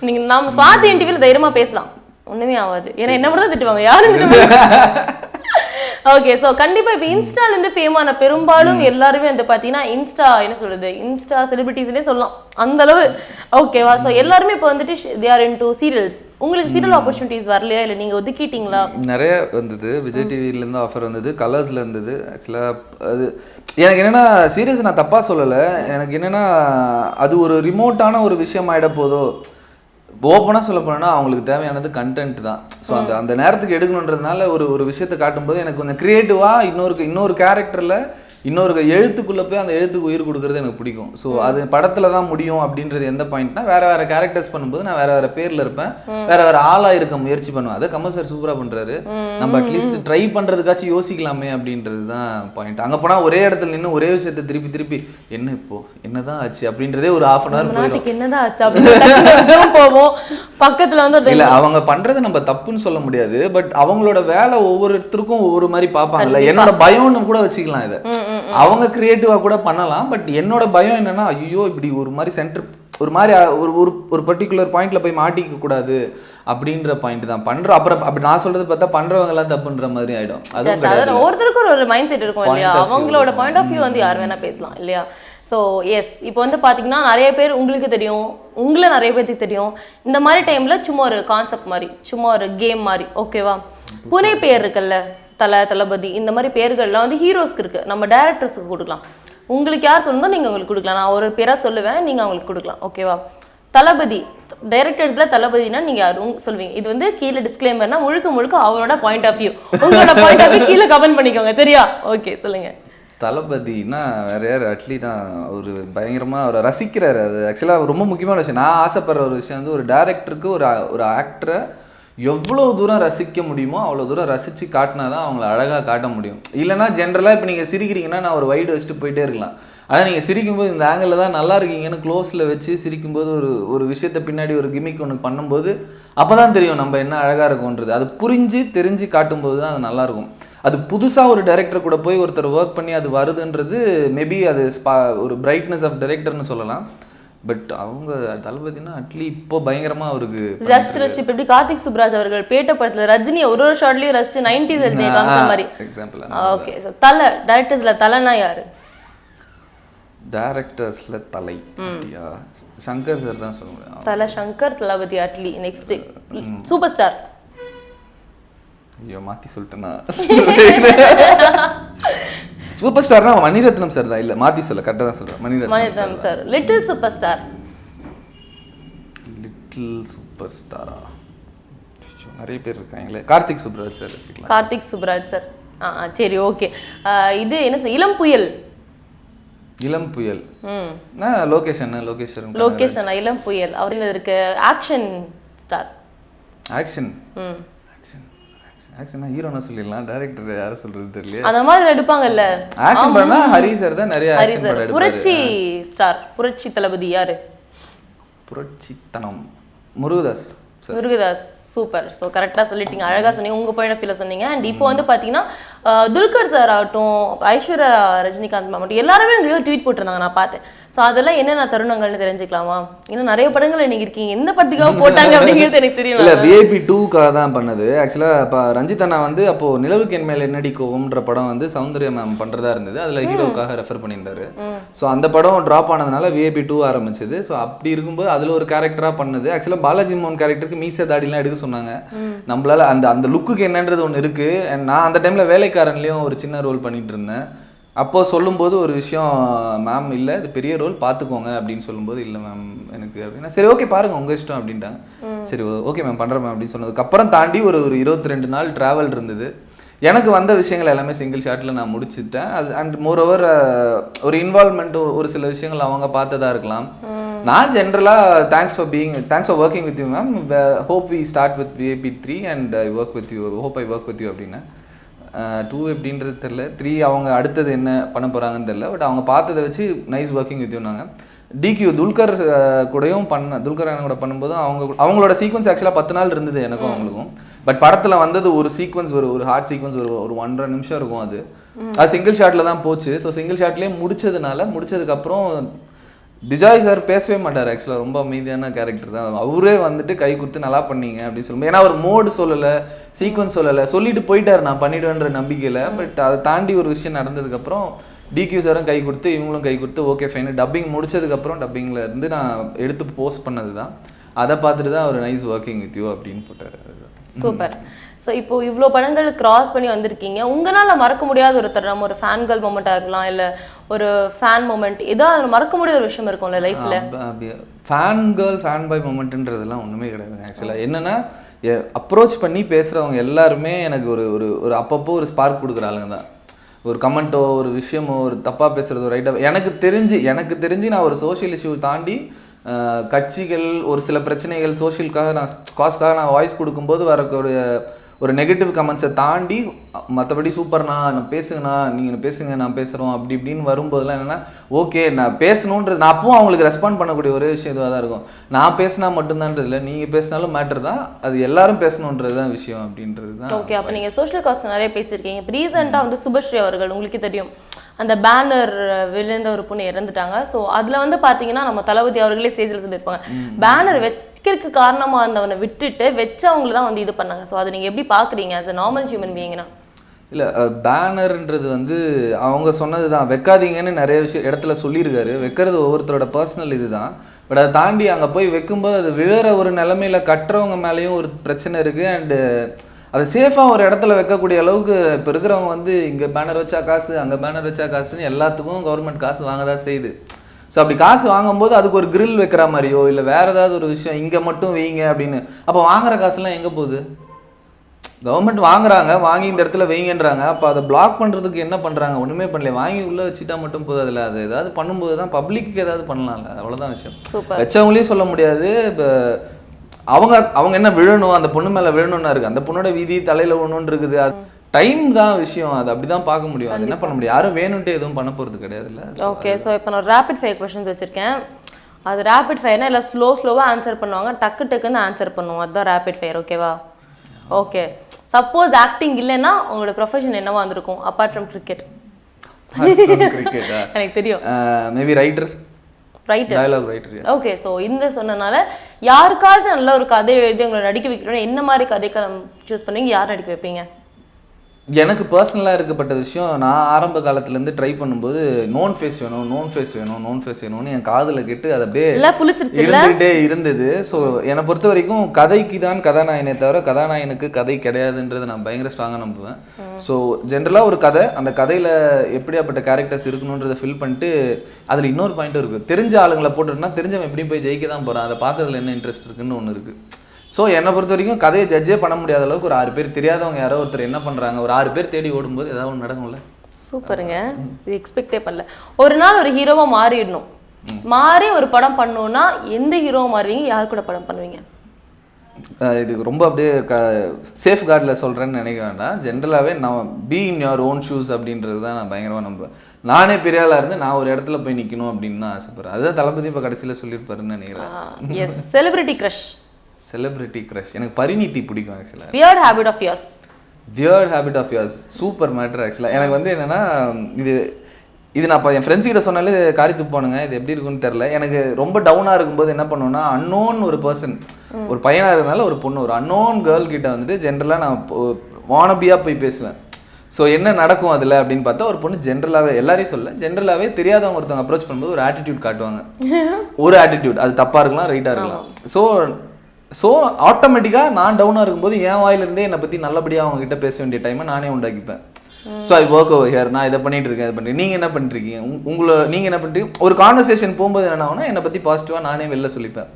நீங்க நாம சுவாதி இன்டர்வியூல தைரியமா பேசலாம். ஒண்ணுமே ஆகாது ஏன்னா என்ன மட்டும் தான் திட்டுவாங்க. யாரும் ஓகே சோ கண்டிப்பா இப்ப இன்ஸ்டால இருந்து ஃபேம் ஆன பெரும்பாலும் எல்லாருமே வந்து பாத்தீங்கன்னா இன்ஸ்டா என்ன சொல்றது? இன்ஸ்டா செலிபிரிட்டிஸ்னே சொல்லலாம். அந்த அளவு ஓகேவா சோ எல்லாருமே இப்போ வந்துட்டு தே ஆர் இன்டு சீரியல்ஸ் உங்களுக்கு சீரியல் ஆப்பர்ச்சுனிட்டிஸ் வரலையா? இல்ல நீங்க ஒதுக்கிட்டீங்களா? நிறைய வந்தது. விஜய் டிவில இருந்து ஆஃபர் வந்தது. கலர்ஸ்ல இருந்தது. ஆக்சுவலா அது எனக்கு என்னன்னா சீரியஸ் நான் தப்பா சொல்லலை. எனக்கு என்னன்னா அது ஒரு ரிமோட்டான ஒரு விஷயம் ஆயிட போதோ ஓப்பனாக சொல்ல போனோம்னா அவங்களுக்கு தேவையானது கண்டென்ட் தான். ஸோ அந்த அந்த நேரத்துக்கு எடுக்கணுன்றதுனால ஒரு ஒரு விஷயத்தை காட்டும்போது எனக்கு கொஞ்சம் க்ரியேட்டிவாக இன்னொரு இன்னொரு கேரக்டரில் இன்னொரு எழுத்துக்குள்ளே போய் அந்த எழுத்துக்கு உயிர் கொடுக்கறது எனக்கு பிடிக்கும். ஸோ அது படத்தில் தான் முடியும் அப்படின்றது எந்த பாயிண்ட்னா வேற வேற கேரக்டர்ஸ் பண்ணும்போது நான் வேற வேற பேரில் இருப்பேன். வேற வேற ஆளாக இருக்க முயற்சி பண்ணுவேன். அதை கமல் சார் சூப்பராக பண்ணுறாரு நம்ம அட்லீஸ்ட் ட்ரை பண்ணுறதுக்காச்சும் யோசிக்கலாமே அப்படின்றது தான் பாயிண்ட் அங்கே போனால் ஒரே இடத்துல நின்று ஒரே விஷயத்தை திருப்பி திருப்பி என்ன இப்போ? என்னதான் ஆச்சு? அப்படின்றதே ஒரு ஹாஃப் அன் ஹவர் போயிடும். என்னதான் ஆச்சு? போவோம். பக்கத்துல வந்து இல்ல அவங்க பண்றது நம்ம தப்புன்னு சொல்ல முடியாது. பட் அவங்களோட வேலை ஒவ்வொருத்தருக்கும் ஒவ்வொரு மாதிரி பார்ப்பாங்கல்ல. என்னோட பயம்னு கூட வச்சுக்கலாம் இதை. அவங்க கிரியேட்டிவா கூட பண்ணலாம் பட் என்னோட பயம் என்னன்னா ஐயோ இப்படி ஒரு மாதிரி சென்டர் ஒரு மாதிரி ஒரு ஒரு ஒரு பர்டிகுலர் பாயிண்ட்ல போய் மாட்டிக்க கூடாது அப்படின்ற பாயிண்ட் தான். பண்றோம் அப்புறம் அப்படி நான் சொல்றது பார்த்தா பண்றவங்க எல்லாம் தப்புன்ற மாதிரி ஆயிடும். கிடையாது. ஒவ்வொருத்தருக்கும் ஒரு மைண்ட் செட் இருக்கும் இல்லையா. அவங்களோட பாயிண்ட் ஆஃப் வியூ வந்து யார் வேணா பேசலாம் இல்லையா? ஸோ எஸ் இப்போ வந்து பார்த்தீங்கன்னா நிறைய பேர் உங்களுக்கு தெரியும் உங்களை நிறைய பேருக்கு தெரியும். இந்த மாதிரி டைம்ல சும்மா ஒரு கான்செப்ட் மாதிரி சும்மா ஒரு கேம் மாதிரி ஓகேவா புனை பேர் இருக்குல்ல? தலை தளபதி இந்த மாதிரி பேர்கள்லாம் வந்து ஹீரோஸ்க்கு இருக்கு. நம்ம டேரக்டர்ஸ்க்கு கொடுக்கலாம். உங்களுக்கு யார் தோணுதோ நீங்கள் அவங்களுக்கு கொடுக்கலாம். நான் ஒரு பேராக சொல்லுவேன் நீங்கள் அவங்களுக்கு கொடுக்கலாம். ஓகேவா தளபதி டைரக்டர்ஸ்ல தளபதினா நீங்க யாரும் சொல்லுவீங்க. இது வந்து கீழே டிஸ்க்ளைமர்னா முழுக்க முழுக்க அவரோட பாயிண்ட் ஆஃப் வியூ உங்களோட பாயிண்ட் ஆஃப் வியூ கீழே கமெண்ட் பண்ணிக்கோங்க. சரியா? ஓகே சொல்லுங்க. தளபதினா வேற யார்? அட்லி தான் அவர் பயங்கரமாக அவரை ரசிக்கிறாரு. அது ஆக்சுவலாக ரொம்ப முக்கியமான விஷயம். நான் ஆசைப்படுற ஒரு விஷயம் வந்து ஒரு டேரக்டருக்கு ஒரு ஒரு ஆக்டரை எவ்வளோ தூரம் ரசிக்க முடியுமோ அவ்வளோ தூரம் ரசித்து காட்டினா தான் அவங்கள அழகாக காட்ட முடியும். இல்லைனா ஜென்ரலாக இப்போ நீங்கள் சிரிக்கிறீங்கன்னா நான் ஒரு வைடு வச்சுட்டு போயிட்டே இருக்கலாம். ஆனால் நீங்கள் சிரிக்கும்போது இந்த ஆங்கிளில் தான் நல்லா இருக்கீங்கன்னு க்ளோஸில் வச்சு சிரிக்கும்போது ஒரு ஒரு விஷயத்தை பின்னாடி ஒரு கிமிக் ஒன்று பண்ணும்போது அப்போ தான் தெரியும் நம்ம என்ன அழகாக இருக்கும்ன்றது அது புரிஞ்சு தெரிஞ்சு காட்டும்போது தான் அது நல்லாயிருக்கும் அது புதுசாக ஒரு டைரக்டர் கூட போய் ஒருத்தர் ஒர்க் பண்ணி அது வருதுன்றது மேபி அது ஸ்பா ஒரு பிரைட்னஸ் ஆஃப் டைரக்டர்னு சொல்லலாம். பட் அவங்க தளபதினா அட்லி இப்போ பயங்கரமாக அவருக்கு ரசிச்சு ரசிச்சு இப்ப எப்படி கார்த்திக் சுப்ராஜ் அவர்கள் பேட்ட படத்துல ரஜினி ஒரு ஒரு ஷார்ட்லயும் ரசிச்சு நைன்டிஸ் காமிச்ச மாதிரி. எக்ஸாம்பிள் ஓகே தலை டைரக்டர்ஸ்ல தலைனா யாரு? டேரக்டர்ஸில் தலை சங்கர் சார் தான் சொல்ல முடியும். தலை Shankar Thalapathy Atlee next super star ஐயோ மாற்றி சொல்லிட்டேனா? [laughs] சூப்பர் ஸ்டார்னா மணிரத்னம் சார் தான். இல்லை மாற்றி சொல்ல கரெக்டாக தான் சொல்கிறேன் Mani Ratnam sir little super star little super ஸ்டாரா நிறைய பேர் இருக்காங்களே. கார்த்திக் சுப்ராஜ் சார் கார்த்திக் சுப்ராஜ் சார் ஆ சரி ஓகே இது என்ன சொல் இளம் புயல். இளம் புயல். லோகேஷன் லோகேஷன் லோகேஷன் இளம் புயல். அவரில் இருக்க ஆக்ஷன் ஸ்டார் ஆக்ஷன் ம். ஆக்ஷன் ஹீரோனா சொல்லிடலாம். டேரக்டர் யாரை சொல்றது தெரியல அந்த மாதிரி எடுப்பாங்கல்ல. ஆக்ஷன் படம்னா ஹரி சார் தான் நிறைய ஆக்ஷன் புரட்சி ஸ்டார் புரட்சி தளபதி யாரு? புரட்சித்தனம். Murugadoss sir Murugadoss. Super so கரெக்டாக சொல்லிட்டீங்க. அழகாக சொன்னீங்க. உங்கள் பாயிண்ட் ஆஃப் வியூவில் சொன்னீங்க. அண்ட் இப்போ வந்து பார்த்தீங்கன்னா துல்கர் சார் ஆகட்டும் ஐஸ்வர்யா ரஜினிகாந்த் மாவட்டம் எல்லாருமே ட்வீட் போட்டிருந்தாங்க. நான் பார்த்தேன். ஸோ அதெல்லாம் என்னென்ன தருணங்கள்னு தெரிஞ்சுக்கலாமா? இன்னும் நிறைய படங்கள் நீங்கள் இருக்கீங்க எந்த படத்துக்காக போட்டாங்க அப்படிங்கிறது எனக்கு இல்ல தெரியல விஐபி டூக்காக தான் பண்ணது. ஆக்சுவலா இப்போ ரஞ்சித் அண்ணா வந்து அப்போ நிலவுக்கு என் மேல் என்னடி கோவம்ன்ற படம் வந்து சௌந்தர்யா மேம் பண்றதா இருந்தது. அதுல ஹீரோக்காக ரெஃபர் பண்ணியிருந்தாரு. ஸோ அந்த படம் ட்ராப் ஆனதுனால விஐபி டூ ஆரம்பிச்சது. ஸோ அப்படி இருக்கும்போது அதுல ஒரு கேரக்டரா பண்ணது. ஆக்சுவலா பாலாஜி மோகன் கேரக்டருக்கு மீச தாடிலாம் எடுக்க சொன்னாங்க. நம்மளால அந்த அந்த லுக்குக்கு என்னன்றது ஒன்று இருக்கு. நான் அந்த டைம்ல வேலைக்காரன்லயும் ஒரு சின்ன ரோல் பண்ணிட்டு இருந்தேன். அப்போ சொல்லும்போது ஒரு விஷயம் மேம் இல்லை இது பெரிய ரோல் பார்த்துக்கோங்க அப்படின்னு சொல்லும்போது இல்லை மேம் எனக்கு அப்படின்னா சரி ஓகே பாருங்க உங்க இஷ்டம் அப்படின்ட்டாங்க. சரி ஓகே மேம் பண்ணுறேன் மேம் அப்படின்னு சொன்னதுக்கப்புறம் தாண்டி ஒரு ஒரு இருபத்தி ரெண்டு நாள் ட்ராவல் இருந்தது. எனக்கு வந்த விஷயங்கள் எல்லாமே சிங்கிள் ஷாட்டில் நான் முடிச்சிட்டேன். அது அண்ட் மோர் ஓவர் ஒரு இன்வால்மெண்ட் ஒரு சில விஷயங்கள் அவங்க பார்த்ததா இருக்கலாம். நான் ஜென்ரலாக thanks for being thanks for working with you ma'am hope we start with VAP three and I work with you hope I work with you அப்படின்னா. டூ எப்படின்றது தெரில த்ரீ அவங்க அடுத்தது என்ன பண்ண போகிறாங்கன்னு தெரில பட் அவங்க பார்த்ததை வச்சு நைஸ் ஒர்க்கிங் வித்யூனாங்க டிக்யூ துல்கர் கூடயும் பண்ண துல்கர் கூட பண்ணும்போது அவங்க அவங்களோட சீக்வன்ஸ் ஆக்சுவலாக பத்து நாள் இருந்தது எனக்கும் அவங்களுக்கும். பட் படத்தில் வந்தது ஒரு சீக்வன்ஸ் ஒரு ஒரு ஹார்ட் சீக்வன்ஸ் ஒரு ஒரு ஒன்றரை நிமிஷம் இருக்கும் அது. அது சிங்கிள் ஷாட்டில் தான் போச்சு. ஸோ சிங்கிள் ஷாட்லேயே முடிச்சதுனால முடிச்சதுக்கப்புறம் டிஜாய் சார் பேசவே மாட்டார் ஆக்சுவலாக ரொம்ப அமைதியான கேரக்டர் தான். அவரே வந்துட்டு கை கொடுத்து நல்லா பண்ணீங்க அப்படின்னு சொல்லும்போது ஏன்னா அவர் மோடு சொல்லலை சீக்வன்ஸ் சொல்லலை சொல்லிட்டு போயிட்டார் நான் பண்ணிடுவேன்ற நம்பிக்கையில் பட் அதை தாண்டி ஒரு விஷயம் நடந்ததுக்கப்புறம் டிக்யூ சாரும் கை கொடுத்து இவங்களும் கை கொடுத்து ஓகே ஃபைன் டப்பிங் முடிச்சதுக்கப்புறம் டப்பிங்கில் இருந்து நான் எடுத்து போஸ்ட் பண்ணது தான் அதை பார்த்துட்டு தான் அவர் நைஸ் ஒர்க்கிங் வித் யூ அப்படின்னு போட்டார். சூப்பர். ஸோ இப்போ இவ்வளோ படங்கள் கிராஸ் பண்ணி வந்திருக்கீங்க. உங்களால மறக்க முடியாத ஒரு தருணம் ஒரு ஃபேன் கேர்ள் மூமெண்ட்டாக இருக்கலாம் இல்லை ஒரு ஃபேன் மூமெண்ட் ஏதாவது மறக்க முடியாத ஒரு விஷயம் இருக்கும்ல லைஃப்ல ஃபேன் கேர்ள் ஃபேன் பாய் மூமெண்ட்ன்றதெல்லாம் ஒன்றுமே கிடையாது ஆக்சுவலாக என்னென்னா அப்ரோச் பண்ணி பேசுகிறவங்க எல்லாருமே எனக்கு ஒரு ஒரு ஒரு அப்பப்போ ஒரு ஸ்பார்க் கொடுக்குற ஆளுங்க தான். ஒரு கமெண்ட்டோ ஒரு விஷயமோ ஒரு தப்பாக பேசுகிறதோ ரைட்டாக எனக்கு தெரிஞ்சு எனக்கு தெரிஞ்சு நான் ஒரு சோஷியல் இஷ்யூ தாண்டி கட்சிகள் ஒரு சில பிரச்சனைகள் சோஷியலுக்காக நான் காஸ்க்காக நான் வாய்ஸ் கொடுக்கும்போது வரக்கூடிய ஒரு நெகட்டிவ் கமெண்ட்ஸை தாண்டி மற்றபடி சூப்பர்ண்ணா நான் பேசுங்கண்ணா நீங்கள் பேசுங்க நான் பேசுகிறோம் அப்படி இப்படின்னு வரும்போதெல்லாம் என்னென்னா ஓகே நான் பேசணுன்றது நான் அப்பவும் அவங்களுக்கு ரெஸ்பாண்ட் பண்ணக்கூடிய ஒரே விஷயம் இதுவாக தான் இருக்கும். நான் பேசினா மட்டும்தான்றது இல்லை நீங்கள் பேசினாலும் மேட்ரு தான் அது எல்லாரும் பேசணுன்றது தான் விஷயம் அப்படின்றது தான் ஓகே அப்போ நீங்கள் சோஷியல் காஸ்ட் நிறைய பேசியிருக்கீங்க. இப்போ ரீசெண்டாக வந்து சுபஸ்ரீ அவர்கள் உங்களுக்கு தெரியும் அந்த பேனர் விழுந்த ஒரு பொண்ணு இறந்துட்டாங்க. ஸோ அதில் வந்து பார்த்தீங்கன்னா நம்ம தளபதி அவர்களே ஸ்டேஜில் சொல்லியிருப்பாங்க. பேனர் வைக்கிறதுக்கு காரணமாக இருந்தவனை விட்டுட்டு வச்சவங்கள தான் வந்து இது பண்ணாங்க. ஸோ அதை நீங்கள் எப்படி பார்க்குறீங்க ஆஸ் அ நார்மல் ஹியூமன் பீயிங்னா இல்லை பேனர்ன்றது வந்து அவங்க சொன்னது தான் வைக்காதீங்கன்னு நிறைய விஷயம் இடத்துல சொல்லியிருக்காரு. வைக்கிறது ஒவ்வொருத்தரோட பர்சனல் இது தான் பட் அதை தாண்டி அங்கே போய் வைக்கும்போது அது விழுற ஒரு நிலமையில கட்டுறவங்க மேலேயும் ஒரு பிரச்சனை இருக்குது அண்டு அதை சேஃபாக ஒரு இடத்துல வைக்கக்கூடிய அளவுக்கு இப்போ இருக்கிறவங்க வந்து இங்கே பேனர் வச்சா காசு அங்கே பேனர் வச்சா காசுன்னு எல்லாத்துக்கும் கவர்மெண்ட் காசு வாங்க தான் செய்யுது. ஸோ அப்படி காசு வாங்கும்போது அதுக்கு ஒரு grill வைக்கிற மாதிரியோ இல்லை வேற ஏதாவது ஒரு விஷயம் இங்கே மட்டும் வைங்க அப்படின்னு. அப்போ வாங்குற காசுலாம் எங்கே போகுது? கவர்மெண்ட் வாங்குறாங்க வாங்கி இந்த இடத்துல வைங்கன்றாங்க. அப்போ அதை பிளாக் பண்ணுறதுக்கு என்ன பண்ணுறாங்க ஒன்றுமே பண்ணல வாங்கி உள்ளே வச்சுட்டா மட்டும் போதும் அதில். அது ஏதாவது பண்ணும்போது தான் பப்ளிக்கு ஏதாவது பண்ணலாம்ல. அவ்வளோதான் விஷயம். வச்சவங்களையும் சொல்ல முடியாது. இப்போ அவங்க அவங்க என்ன விழணும்? அந்த பொண்ணு மேலே விழணும்னு இருக்கு. அந்த பொண்ணோட விதி தலையில் விழணும்னு இருக்குது. அது டைம் தான் விஷயம். அது அப்படி தான் பார்க்க முடியும். அது என்ன பண்ண முடியும்? யாரும் வேணும்ட்டு எதுவும் பண்ண போகிறது கிடையாதுல்ல ஓகே ஸோ இப்போ நான் ரேபிட் ஃபயர் கொஷின்ஸ் வச்சிருக்கேன். அது ரேபிட் ஃபயர்னா இல்லை ஸ்லோ ஸ்லோவாக ஆன்சர் பண்ணுவாங்க. டக்கு டக்குன்னு ஆன்சர் பண்ணுவோம். அதுதான் ரேபிட் ஃபயர் ஓகேவா ஓகே சப்போஸ் ஆக்டிங் இல்லைன்னா உங்களோட ப்ரொஃபஷன் என்னவா இருந்திருக்கும் அப்பார்ட் ஃப்ரம் கிரிக்கெட் எனக்கு தெரியும். Maybe writer dialogue writer okay so இந்த சொன்னனால யாருக்காவது நல்ல ஒரு கதை எழுதி உங்களை நடிக்க வைக்கணும்னா என்ன மாதிரி கதைக்களம் சூஸ் பண்ணீங்க? யார் நடிக்க வைப்பீங்க? எனக்கு பர்சனலாக இருக்கப்பட்ட விஷயம் நான் ஆரம்ப காலத்துலேருந்து ட்ரை பண்ணும்போது நோன் ஃபேஸ் வேணும் நோன் ஃபேஸ் வேணும் நோன் ஃபேஸ் வேணும்னு என் காதில் கேட்டு அது அப்படியே இருந்துகிட்டே இருந்தது. ஸோ என்னை பொறுத்த வரைக்கும் கதைக்கு தான் கதாநாயகனே தவிர கதாநாயகனுக்கு கதை கிடையாதுன்றதை நான் பயங்கர ஸ்ட்ராங்காக நம்புவேன். ஸோ ஜென்ரலாக ஒரு கதை அந்த கதையில் எப்படியாப்பட்ட கேரக்டர்ஸ் இருக்கணுன்றதை ஃபில் பண்ணிட்டு அதில் இன்னொரு பாயிண்ட்டும் இருக்குது தெரிஞ்ச ஆளுங்களை போட்டுட்டுனா தெரிஞ்சவன் எப்படியும் போய் ஜெயிக்க தான் போகிறான் அதை பார்க்கறதுல என்ன இன்ட்ரெஸ்ட் இருக்குன்னு ஒன்று இருக்குது ஸோ என்னை பொறுத்த வரைக்கும் கதையை ஜட்ஜே பண்ண முடியாத அளவுக்கு ஒரு ஆறு பேர் தெரியாதவங்க யாரோ ஒருத்தர் என்ன பண்ணுறாங்க ஒரு ஆறு பேர் தேடி ஓடும்போது ஏதாவது ஒன்று நடக்கும்ல? சூப்பருங்க. இது எக்ஸ்பெக்டே பண்ணல. ஒரு நாள் ஒரு ஹீரோவா மாறிடணும். மாறி ஒரு படம் பண்ணணும்னா எந்த ஹீரோவா மாறுவீங்க? யார் கூட படம் பண்ணுவீங்க? அஹ் இது ரொம்ப அப்படியே க சேஃப் கார்டில் சொல்கிறேன்னு நினைக்க வேண்டாம். ஜென்ரலாகவே நான் be in your own shoes அப்படின்றது தான் நான் பயங்கரமாக நம்புவேன். நானே பெரிய ஆளாக இருந்து நான் ஒரு இடத்துல போய் நிற்கணும் அப்படின்னு தான் ஆசைப்படுறேன். அதுதான் தளபதி இப்போ கடைசியில் சொல்லியிருப்பாருன்னு நினைக்கிறேன். Yes celebrity crush celebrity crush எனக்கு பரிணிதி பிடிக்கும் ஆக்சுவலாக weird habit of yours weird habit of yours super matter ஆக்சுவலாக எனக்கு வந்து என்னென்னா இது இது நான் இப்போ என் ஃப்ரெண்ட்ஸ் கிட்ட சொன்னாலே காரி துப்பானுங்க இது எப்படி இருக்குன்னு தெரில எனக்கு ரொம்ப டவுனாக இருக்கும்போது என்ன பண்ணுவேன்னா அன்னோன் ஒரு பர்சன் ஒரு பையனாக இருந்தால ஒரு பொண்ணு. ஒரு அன்னோன் கேர்ள் கிட்ட வந்துட்டு ஜென்ரலாக நான் வானபியாக போய் பேசுவேன். ஸோ என்ன நடக்கும் அதில் அப்படின்னு பார்த்தா ஒரு பொண்ணு ஜென்ரலாகவே எல்லாரையும் சொல்ல ஜென்ரலாகவே தெரியாதவங்க ஒருத்தவங்க அப்ரோச் பண்ணும்போது ஒரு ஆட்டிடியூட் காட்டுவாங்க. [laughs] ஒரு ஆட்டிடியூட் அது தப்பாக இருக்கலாம் ரைட்டாக இருக்கலாம். ஸோ ஸோ ஆட்டோமேட்டிக்காக நான் டவுனாக இருக்கும்போது என் வாயிலிருந்தே என்னை பற்றி நல்லபடியாக அவங்க கிட்ட பேச வேண்டிய டைமை நானே உண்டாக்கிப்பேன். So I work over here நான் இதை பண்ணிட்டு இருக்கேன் இதை பண்ணுறேன் நீங்கள் என்ன பண்ணுறீங்க உங்களை நீங்கள் என்ன பண்ணுறீங்க ஒரு கான்வர்சேஷன் போகும்போது என்ன ஆகும்னா என்னை பற்றி பாசிட்டிவாக நானே வெளில சொல்லிப்பேன்.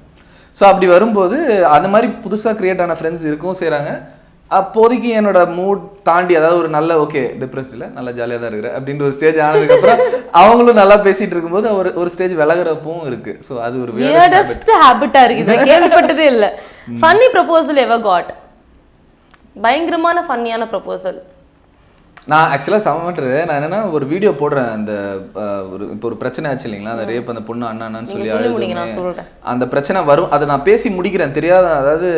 ஸோ அப்படி வரும்போது அந்த மாதிரி புதுசாக க்ரியேட் ஆன ஃப்ரெண்ட்ஸ் இருக்கவும் செய்கிறாங்க அப்போதைக்கு என்னோட மூட் தாண்டி அதாவது ஒரு நல்ல ஓகே டிப்ரெஸ்ல நல்ல ஜாலியாக தான் இருக்கிறேன் அப்படின்ற ஒரு ஸ்டேஜ் ஆனதுக்கப்புறம் அவங்களும் நல்லா பேசிட்டு இருக்கும்போது ஒரு ஒரு ஸ்டேஜ் விலகுறப்பவும் இருக்கு. ஸோ அது ஒரு. வியர்டஸ்ட் ஹேபிட்டா இருக்கு இதை கேள்விப்பட்டதே இல்ல. ஃபன்னி ப்ரொபோசல் எவர் காட் பயங்கரமான ஃபன்னியான ப்ரொபோசல் நான் ஆக்சுவலாக சமமற்று நான் என்னன்னா ஒரு வீடியோ போடுறேன். அந்த ஒரு இப்போ ஒரு பிரச்சனை ஆச்சு இல்லைங்களா? அந்த ரேப் அந்த பொண்ணு அண்ணா அண்ணான்னு சொல்லி சொல்றேன். அந்த பிரச்சனை வரும். அதை நான் பேசி முடிக்கிறேன். தெரியாத அதாவது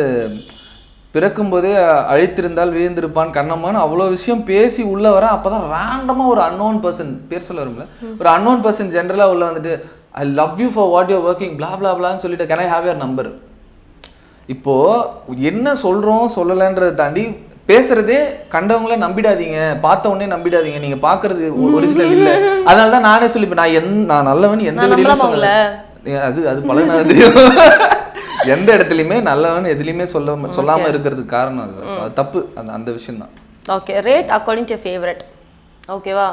பிறக்கும்போதே அழித்திருந்தால் விழுந்திருப்பான் கண்ணம்மான்னு அவ்வளோ விஷயம் பேசி உள்ள வர அப்பதான் ரேண்டமாக ஒரு அன்னோன் பர்சன் பேர் சொல்ல வரும்ல? ஒரு அன்னோன் பர்சன் ஜென்ரலாக உள்ள வந்துட்டு I love you for what your working blah blah பிளான்னு சொல்லிட்டு can I have your number இப்போ என்ன சொல்றோம் சொல்லலைன்றதை தாண்டி பேசுறதே கண்டவங்கள நம்பிடாதீங்க பார்த்த உடனே நம்பிடாதீங்க நீங்க பாக்குறது ஒரிஜினல் இல்ல. அதனால தான் நானே சொல்லிப்பேன் நான் எந்த நான் நல்லவன் எந்த நம்பலாமா சொல்லல. அது அது பல தெரியும். [laughs] எந்த இடத்துலயுமே நல்லவன் எதுலயுமே சொல்ல சொல்லாம இருக்கிறதுக்கு காரணம் அது. அது தப்பு. அந்த அந்த விஷயம் தான் okay rate according to favourite ஓகேவா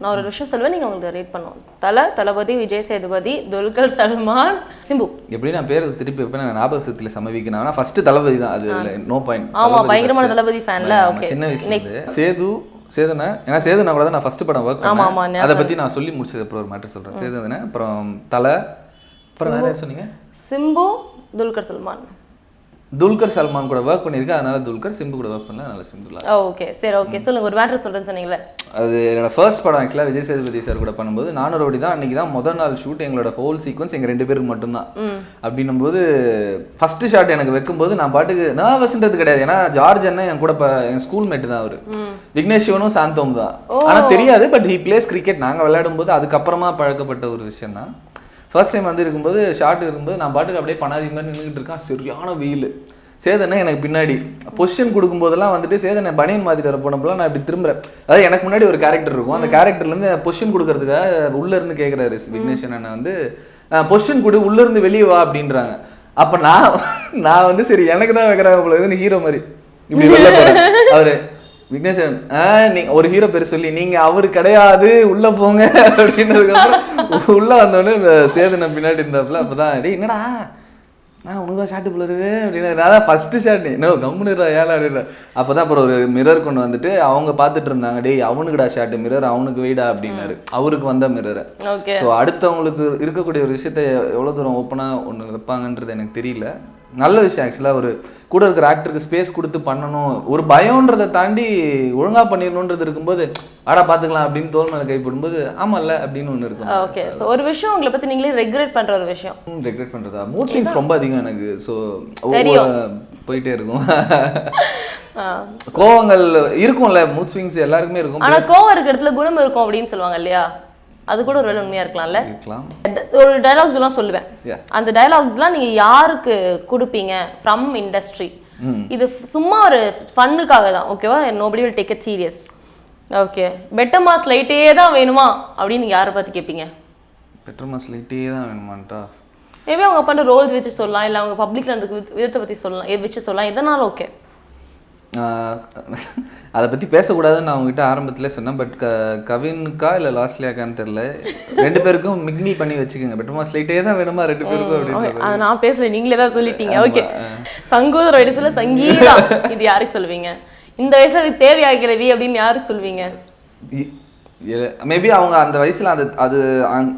நான் ஒரு விஷயம் சொல்லுவேன் நீங்க உங்களுக்கு ரேட் பண்ணுவோம். தல தளபதி விஜய் சேதுபதி துல்கர் சல்மான் சிம்பு. எப்படி நான் பேரை திருப்பி வைப்பேன். நான் ஞாபக சக்தியில சமவிக்கணும் ஆனா ஃபர்ஸ்ட் தளபதி தான். அது நோ பாயிண்ட் ஆமா பயங்கரமான தளபதி ஃபேன்ல ஓகே சின்ன வயசுல சேது சேதுனா ஏன்னா சேதுனா கூட தான் நான் ஃபர்ஸ்ட் படம் ஒர்க் ஆமா, ஆமா, பண்ணேன் அதை பத்தி நான் சொல்லி முடிச்சது அப்புறம் ஒரு மேட்டர் சொல்றேன். சேதுனா அப்புறம் தலை அப்புறம் வேற யார் சொன்னீங்க? சிம்பு துல்கர் சல்மான். துல்கர் சல்மான் கூட ஒர்க் பண்ணியிருக்கேன் அதனால துல்கர் சிம்பு கூட ஒர்க் பண்ணல அதனால சிம்புலா ஓகே சரி ஓகே சொல்லுங்க ஒரு மேட்டர் சொல்றேன்னு சொன்னீங்களே அது என்னோட ஃபர்ஸ்ட் படம் ஆக்சுவலாக விஜய் சேதுபதி சார் கூட பண்ணும்போது நானூறு ஓடி தான் அன்னைக்கு தான் முதல் நாள் ஷூட் எங்களோட ஹோல் சீக்வன்ஸ் எங்கள் ரெண்டு பேருக்கு மட்டும்தான். அப்படின்னும்போது ஃபர்ஸ்ட் ஷாட் எனக்கு வைக்கும்போது நான் பாட்டுக்கு நர்வஸ்ன்றது கிடையாது. ஏன்னா ஜார்ஜ் அண்ணன் என் கூட இப்போ என் ஸ்கூல் மேட் தான் அவர். விக்னேஷ் சிவனும் சாந்தோம் தான். ஆனால் தெரியாது பட் ஹி பிளேஸ் கிரிக்கெட் நாங்கள் விளையாடும் போது அதுக்கப்புறமா பழக்கப்பட்ட ஒரு விஷயம் தான் ஃபர்ஸ்ட் டைம் வந்து இருக்கும்போது ஷாட் இருக்கும்போது நான் பாட்டுக்கு அப்படியே பண்ணாதி மாதிரி நின்றுட்டு இருக்கேன். சரியான வெயில். சேதனை எனக்கு பின்னாடி. பொசிஷன் கொடுக்கும்போதெல்லாம் வந்துட்டு சேதனை பனியன் மாதிரி வர போனப்பெல்லாம் நான் இப்படி திரும்புறேன். அதாவது எனக்கு முன்னாடி ஒரு கேரக்டர் இருக்கும். அந்த கேரக்டர்லேருந்து பொசிஷன் கொடுக்கறதுக்காக உள்ள இருந்து கேட்குறாரு விக்னேஷன் அண்ணன் வந்து. பொசிஷன் கொடு உள்ள இருந்து வெளியே வா அப்படின்றாங்க. அப்போ நான் நான் வந்து சரி எனக்கு தான் வைக்கிறாங்க போல ஹீரோ மாதிரி. இப்படி வெளில போறேன். அவரு விக்னேஷன் நீங்க ஒரு ஹீரோ பேர் சொல்லி நீங்க அவரு கிடையாது உள்ள போங்க. [laughs] அப்படின்றதுக்கு அப்புறம் உள்ள வந்தோடனே இந்த சேதனை பின்னாடி இருந்தாப்புல அப்பதான் டேய் என்னடா? நான் உனக்கு தான் ஷாட்டு பிள்ளரு அப்படின்னு அதான் ஃபர்ஸ்ட் ஷாட் நோ. கம்முனுரா ஏழா அப்படின்ற. அப்பதான் அப்புறம் ஒரு மிரர் கொண்டு வந்துட்டு அவங்க பார்த்துட்டு இருந்தாங்க டேய் அவனுக்குடா ஷாட்டு மிரர் அவனுக்கு வெயிடா அப்படின்னாரு. அவருக்கு வந்த மிரரை ஸோ அடுத்தவங்களுக்கு இருக்கக்கூடிய ஒரு விஷயத்த எவ்வளோ தூரம் ஓப்பனாக ஒன்று வைப்பாங்கன்றது எனக்கு தெரியல. நல்ல விஷயம் ஆக்சுவலாக ஒரு கூட இருக்கிற ஆக்டருக்கு ஸ்பேஸ் கொடுத்து பண்ணணும். ஒரு பயம்ன்றதை தாண்டி ஒழுங்காக பண்ணிடணுன்றது இருக்கும்போது ஆடா பார்த்துக்கலாம் அப்படின்னு தோல் மேலே கைப்படும்போது ஆமாம்ல அப்படின்னு ஒன்று இருக்கும். ஓகே ஸோ ஒரு விஷயம் உங்களை பத்தி நீங்களே ரெகுலேட் பண்ற ஒரு விஷயம். ரெக்ரெட் பண்ணுறதா மூட் ஸ்விங்ஸ் ரொம்ப அதிகம் எனக்கு. ஸோ. போயிட்டே இருக்கும். [laughs] கோவங்கள் இருக்கும்ல மூட் ஸ்விங்ஸ் எல்லாருக்குமே இருக்கும். ஆனா கோவம் இருக்க இடத்துல குணம் இருக்கும் அப்படின்னு சொல்லுவாங்க இல்லையா? அது கூட ஒரு வேளை உண்மையா இருக்கலாம்ல? இருக்கலாம். ஒரு டைலாக்ஸ் எல்லாம் சொல்லுவேன். அந்த டைலாக்ஸ்லாம் நீங்க யாருக்கு கொடுப்பீங்க? From industry. இது சும்மா ஒரு ஃபன்னுக்காக தான் ஓகேவா nobody will take it serious okay better mass லைட்டே தான் வேணுமா? அப்படின்னு நீங்க யாரை பார்த்து கேட்பீங்க பெட்ரோல் மாஸ் லைட்டே தான் வேணுமான்ட்டா? மேபி அவங்க பண்ணுற ரோல்ஸ் வச்சு சொல்லலாம் இல்லை அவங்க பப்ளிக்ல வித- விதத்தை பத்தி சொல்லலாம் எது வச்சு சொல்லலாம் எதனாலும் ஓகே அதை பற்றி பேசக்கூடாதுன்னு நான் அவங்ககிட்ட ஆரம்பத்திலே சொன்னேன் பட் க கவினுக்கா இல்லை லாஸ்ட்லியாக்கான்னு தெரில ரெண்டு பேருக்கும் மிக்னி பண்ணி வச்சுக்கோங்க. பெட்ரோல் ஸ்லைட்டே தான் வேணுமா ரெண்டு பேருக்கும் அப்படின்னு நான் பேசல நீங்களே தான் சொல்லிட்டீங்க. ஓகே. சங்கோதர வயசுல சங்கீதா. இது யாருக்கு சொல்லுவீங்க இந்த வயசுல அது தேவையாகிறவி அப்படின்னு யாருக்கு சொல்லுவீங்க மேபி அவங்க அந்த வயசுல அது அது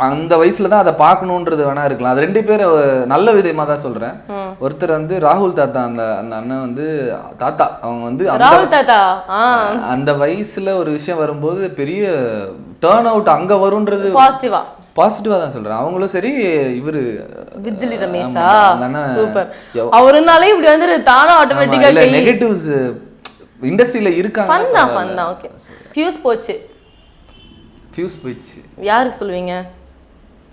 அந்த வயசுல தான் அதை பார்க்கணுன்றது வேணா இருக்கலாம். அது ரெண்டு பேரும் நல்ல விதமா தான் சொல்றேன். ஒருத்தர் வந்து ராகுல் தாத்தா அந்த அந்த அண்ணன் வந்து தாத்தா. அவங்க வந்து அந்த ராகுல் தாத்தா? ஆ. அந்த வயசுல ஒரு விஷயம் வரும்போது பெரிய டேர்ன் அவுட் அங்க வரும்ன்றது பாசிட்டிவா பாசிட்டிவா தான் சொல்றேன். அவங்களும் சரி இவரு விஜிலி ரமேஷா? சூப்பர். அவருனாலே இப்படி வந்து தானா ஆட்டோமேட்டிக்கா நெகட்டிவ்ஸ் இண்டஸ்ட்ரியில இருக்காங்க. ஃபன் தான் ஃபன் தான் ஓகே ஃபியூஸ் போச்சு. ஃபியூஸ் போயிடுச்சு யாருக்கு சொல்லுவீங்க?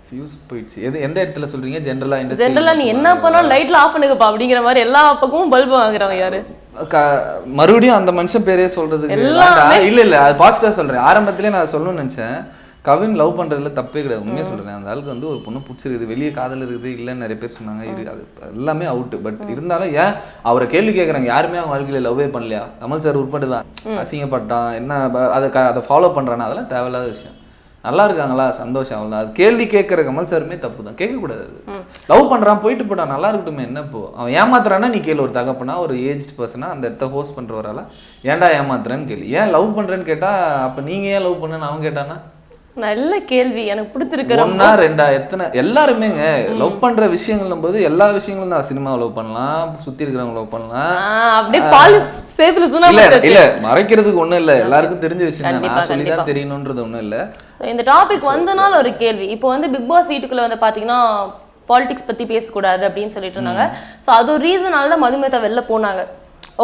ஃபியூஸ் போயிடுச்சு எது எந்த இடத்துல சொல்றீங்க? ஜென்ரலா இண்டஸ்ட்ரி ஜென்ரலா நீ என்ன பண்ணாலும் லைட்ல ஆஃப் பண்ணுங்கப்பா அப்படிங்கிற மாதிரி எல்லா பக்கமும் பல்பு வாங்குறவங்க யாரு? மறுபடியும் அந்த மனுஷன் பேரே சொல்றதுக்கு. இல்ல இல்ல அது பாசிட்டிவா சொல்றேன். ஆரம்பத்திலே நான் சொல்லணும்னு நினைச்சேன். கவின் லவ் பண்றதுல தப்பே கிடையாது. உண்மையா சொல்றேன். அந்த ஆளுக்கு வந்து ஒரு பொண்ணு பிடிச்சிருக்குது. வெளியே காதல் இருக்குது இல்லைன்னு நிறைய பேர் சொன்னாங்க. இரு அது எல்லாமே அவுட் பட் இருந்தாலும் ஏன் அவரை கேள்வி கேட்குறாங்க யாருமே அவங்க வாழ்க்கையில லவ்வே பண்ணலையா? கமல் சார் உட்பட்டு தான். அசிங்கப்பட்டான். என்ன அதை அதை ஃபாலோ பண்றானா அதெல்லாம் தேவையில்லாத விஷயம். நல்லா இருக்காங்களா? சந்தோஷம் அவ்வளோ அது கேள்வி கேட்குற கமல் சாருமே தப்பு தான் கேட்கக்கூடாது லவ் பண்றான் போயிட்டு போட்டான். நல்லா இருக்கட்டுமே என்ன இப்போ? அவன் ஏமாத்துறானா நீ கேளு. ஒரு தகப்பனா ஒரு ஏஜ்ட் பர்சனா அந்த இடத்த ஹோஸ்ட் பண்றவரால. ஏன்டா ஏமாத்துறேன்னு கேளு. ஏன் லவ் பண்றேன்னு கேட்டா அப்ப நீங்க ஏன் லவ் பண்ணுன்னு அவன் கேட்டானா? நல்ல கேள்வி. எனக்கு பிடிச்சிருக்கு. ஒன்னா ரெண்டா எத்தனை எல்லாருமேங்க லவ் பண்ற விஷயங்கள் போது எல்லா விஷயங்களும் தான். சினிமா லவ் பண்ணலாம் சுத்தி இருக்கிறவங்க லவ் பண்ணலாம். அப்படியே பால் சேத்துல இல்ல இல்ல மறைக்கிறதுக்கு ஒண்ணும் இல்ல. எல்லாருக்கும் தெரிஞ்ச விஷயம் நான் சொல்லி கண்டிப்பா. தான் தெரியணுன்றது ஒண்ணும் இல்ல. இந்த டாபிக் வந்தனால ஒரு கேள்வி. இப்போ வந்து பிக் பாஸ் வீட்டுக்குள்ள வந்து பாத்தீங்கன்னா பாலிடிக்ஸ் பத்தி பேசக்கூடாது அப்படின்னு சொல்லிட்டு இருந்தாங்க. ஸோ அது ஒரு ரீசனால தான் மதுமிதா வெளில போனாங்க.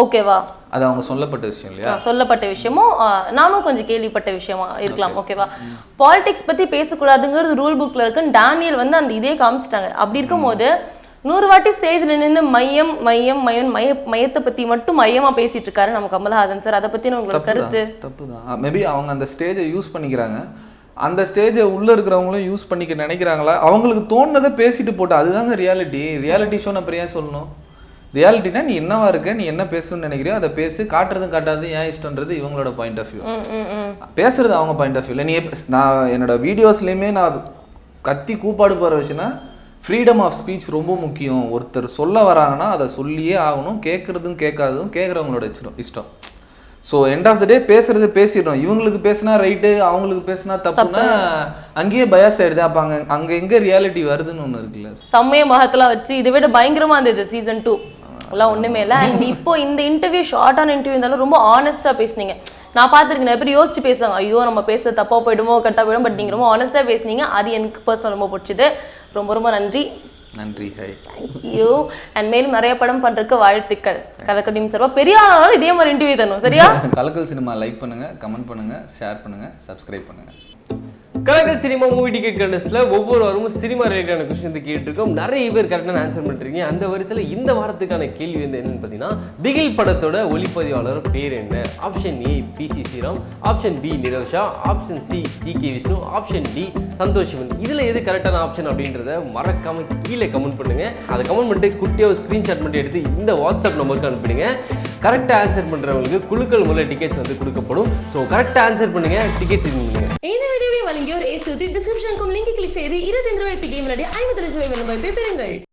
ஓகேவா அது அவங்க சொல்லப்பட்ட விஷயம் இல்லையா? சொல்லப்பட்ட விஷயமும் நானும் கொஞ்சம் கேள்விப்பட்ட விஷயமா இருக்கலாம். ஓகேவா பாலிடிக்ஸ் பத்தி பேசக்கூடாதுங்கிறது ரூல் புக்ல இருக்குன்னு டேனியல் வந்து அந்த இதே காமிச்சிட்டாங்க. அப்படி இருக்கும்போது நூறு வாட்டி ஸ்டேஜ்ல நின்று மையம் மையம் மையம் மைய மையத்தை பத்தி மட்டும் மையமா பேசிட்டு இருக்காரு நம்ம கமலஹாசன் சார் அதை பத்தி உங்களோட கருத்து? தப்பு தான். மேபி அவங்க அந்த ஸ்டேஜை யூஸ் பண்ணிக்கிறாங்க. அந்த ஸ்டேஜை உள்ள இருக்கிறவங்களும் யூஸ் பண்ணிக்க நினைக்கிறாங்களா? அவங்களுக்கு தோணுனதை பேசிட்டு போட்டு அதுதாங்க ரியாலிட்டி ரியாலிட்டி ஷோ அப்புறம் ஏன் சொல்லணும்? ரியாலிட்டினா நீ என்னவா இருக்க நீ என்ன பேசணும்னு நினைக்கிறியோ அதை பேசு. காட்டுறதும் காட்டாது ஏன் இஷ்டன்றது இவங்களோட பாயிண்ட் ஆஃப் வியூ. பேசுறது அவங்க பாயிண்ட் ஆஃப் வியூல நீ நான் என்னோட வீடியோஸ்லையுமே நான் கத்தி கூப்பாடு போகிற விஷயம்னா ஃப்ரீடம் ஆஃப் ஸ்பீச் ரொம்ப முக்கியம். ஒருத்தர் சொல்ல வராங்கன்னா அதை சொல்லியே ஆகணும். கேட்குறதும் கேட்காததும் கேட்குறவங்களோட இஷ்டம் இஷ்டம். So end of the day பேசுறது பேசிடுறோம். இவங்களுக்கு பேசினா ரைட்டு அவங்களுக்கு பேசினா தப்புனா அங்கேயே பயாஸ் ஆயிடுது. அப்போ அங்கே அங்கே எங்கே ரியாலிட்டி வருதுன்னு ஒன்று இருக்குல்ல? செம்மைய மகத்தெல்லாம் வச்சு இதை விட பயங்கரமா இருந்தது சீசன் டூ எல்லாம் ஒண்ணுமே இல்லை. அண்ட் இப்போ இந்த இன்டர்வியூ ஷார்ட்டான இன்டர்வியூ இருந்தாலும் ரொம்ப ஆனஸ்டா பேசுனீங்க. நான் பார்த்துருக்கேன் நிறைய பேர் யோசிச்சு பேசுவாங்க ஐயோ நம்ம பேசுறது தப்பா போயிடுமோ கரெக்டாக போயிடும்? பட் நீங்க ரொம்ப ஆனஸ்டா பேசுனீங்க. அது எனக்கு பர்சனல் ரொம்ப பிடிச்சது. ரொம்ப ரொம்ப நன்றி. நன்றி ஹை தேங்க்யூ அண்ட் மேலும் நிறைய படம் பண்றதுக்கு வாழ்த்துக்கள். கலக்கடியும் சார்பா பெரிய ஆனாலும் இதே மாதிரி இன்டர்வியூ தரணும். சரியா? [laughs] கலக்கல் சினிமா லைக் பண்ணுங்க கமெண்ட் பண்ணுங்க ஷேர் பண்ணுங்க சப்ஸ்கிரைப் பண்ணுங்க. கலக்கல் சினிமா மூவி டிக்கெட் கண்டஸ்ட்ல ஒவ்வொரு வாரமும் சினிமா ரிலேட்டடான கொஸ்டின் கேட்டிருக்கோம். நிறைய பேர் கரெக்டான ஆன்சர் பண்ணுறீங்க அந்த வரிசையில் இந்த வாரத்துக்கான கேள்வி வந்து என்னன்னு பார்த்தீங்கன்னா திகில் படத்தோட ஒளிப்பதிவாளர் பேர் என்ன? Option A B C Sriram. Option B Nirosha option C G K Vishnu. Option D Santosh Sivan. இதில் எது கரெக்டான ஆப்ஷன் அப்படின்றத மறக்காம கீழே கமெண்ட் பண்ணுங்க. அதை கமெண்ட் பண்ணிட்டு குட்டியாக ஒரு ஸ்க்ரீன்ஷாட் மட்டும் எடுத்து இந்த வாட்ஸ்அப் நம்பருக்கு அனுப்பிடுங்க கரெக்டாக ஆன்சர் பண்ணுறவங்களுக்கு குழுக்கள் மூலம் டிக்கெட்ஸ் வந்து கொடுக்கப்படும். ஸோ கரெக்டாக ஆன்சர் பண்ணுங்க. டிக்கெட்ஸ் இந்த வீடியோவை வழங்கிய வீடியோவை வழங்கியோர் ஏசுதி டிஸ்கிரிப்ஷனுக்கும் லிங்க் கிளிக் செய்து இருபத்தி ஐந்து ரூபாய்க்கு கேம் ஐம்பது லட்சம் ரூபாய் பெறுங்கள்.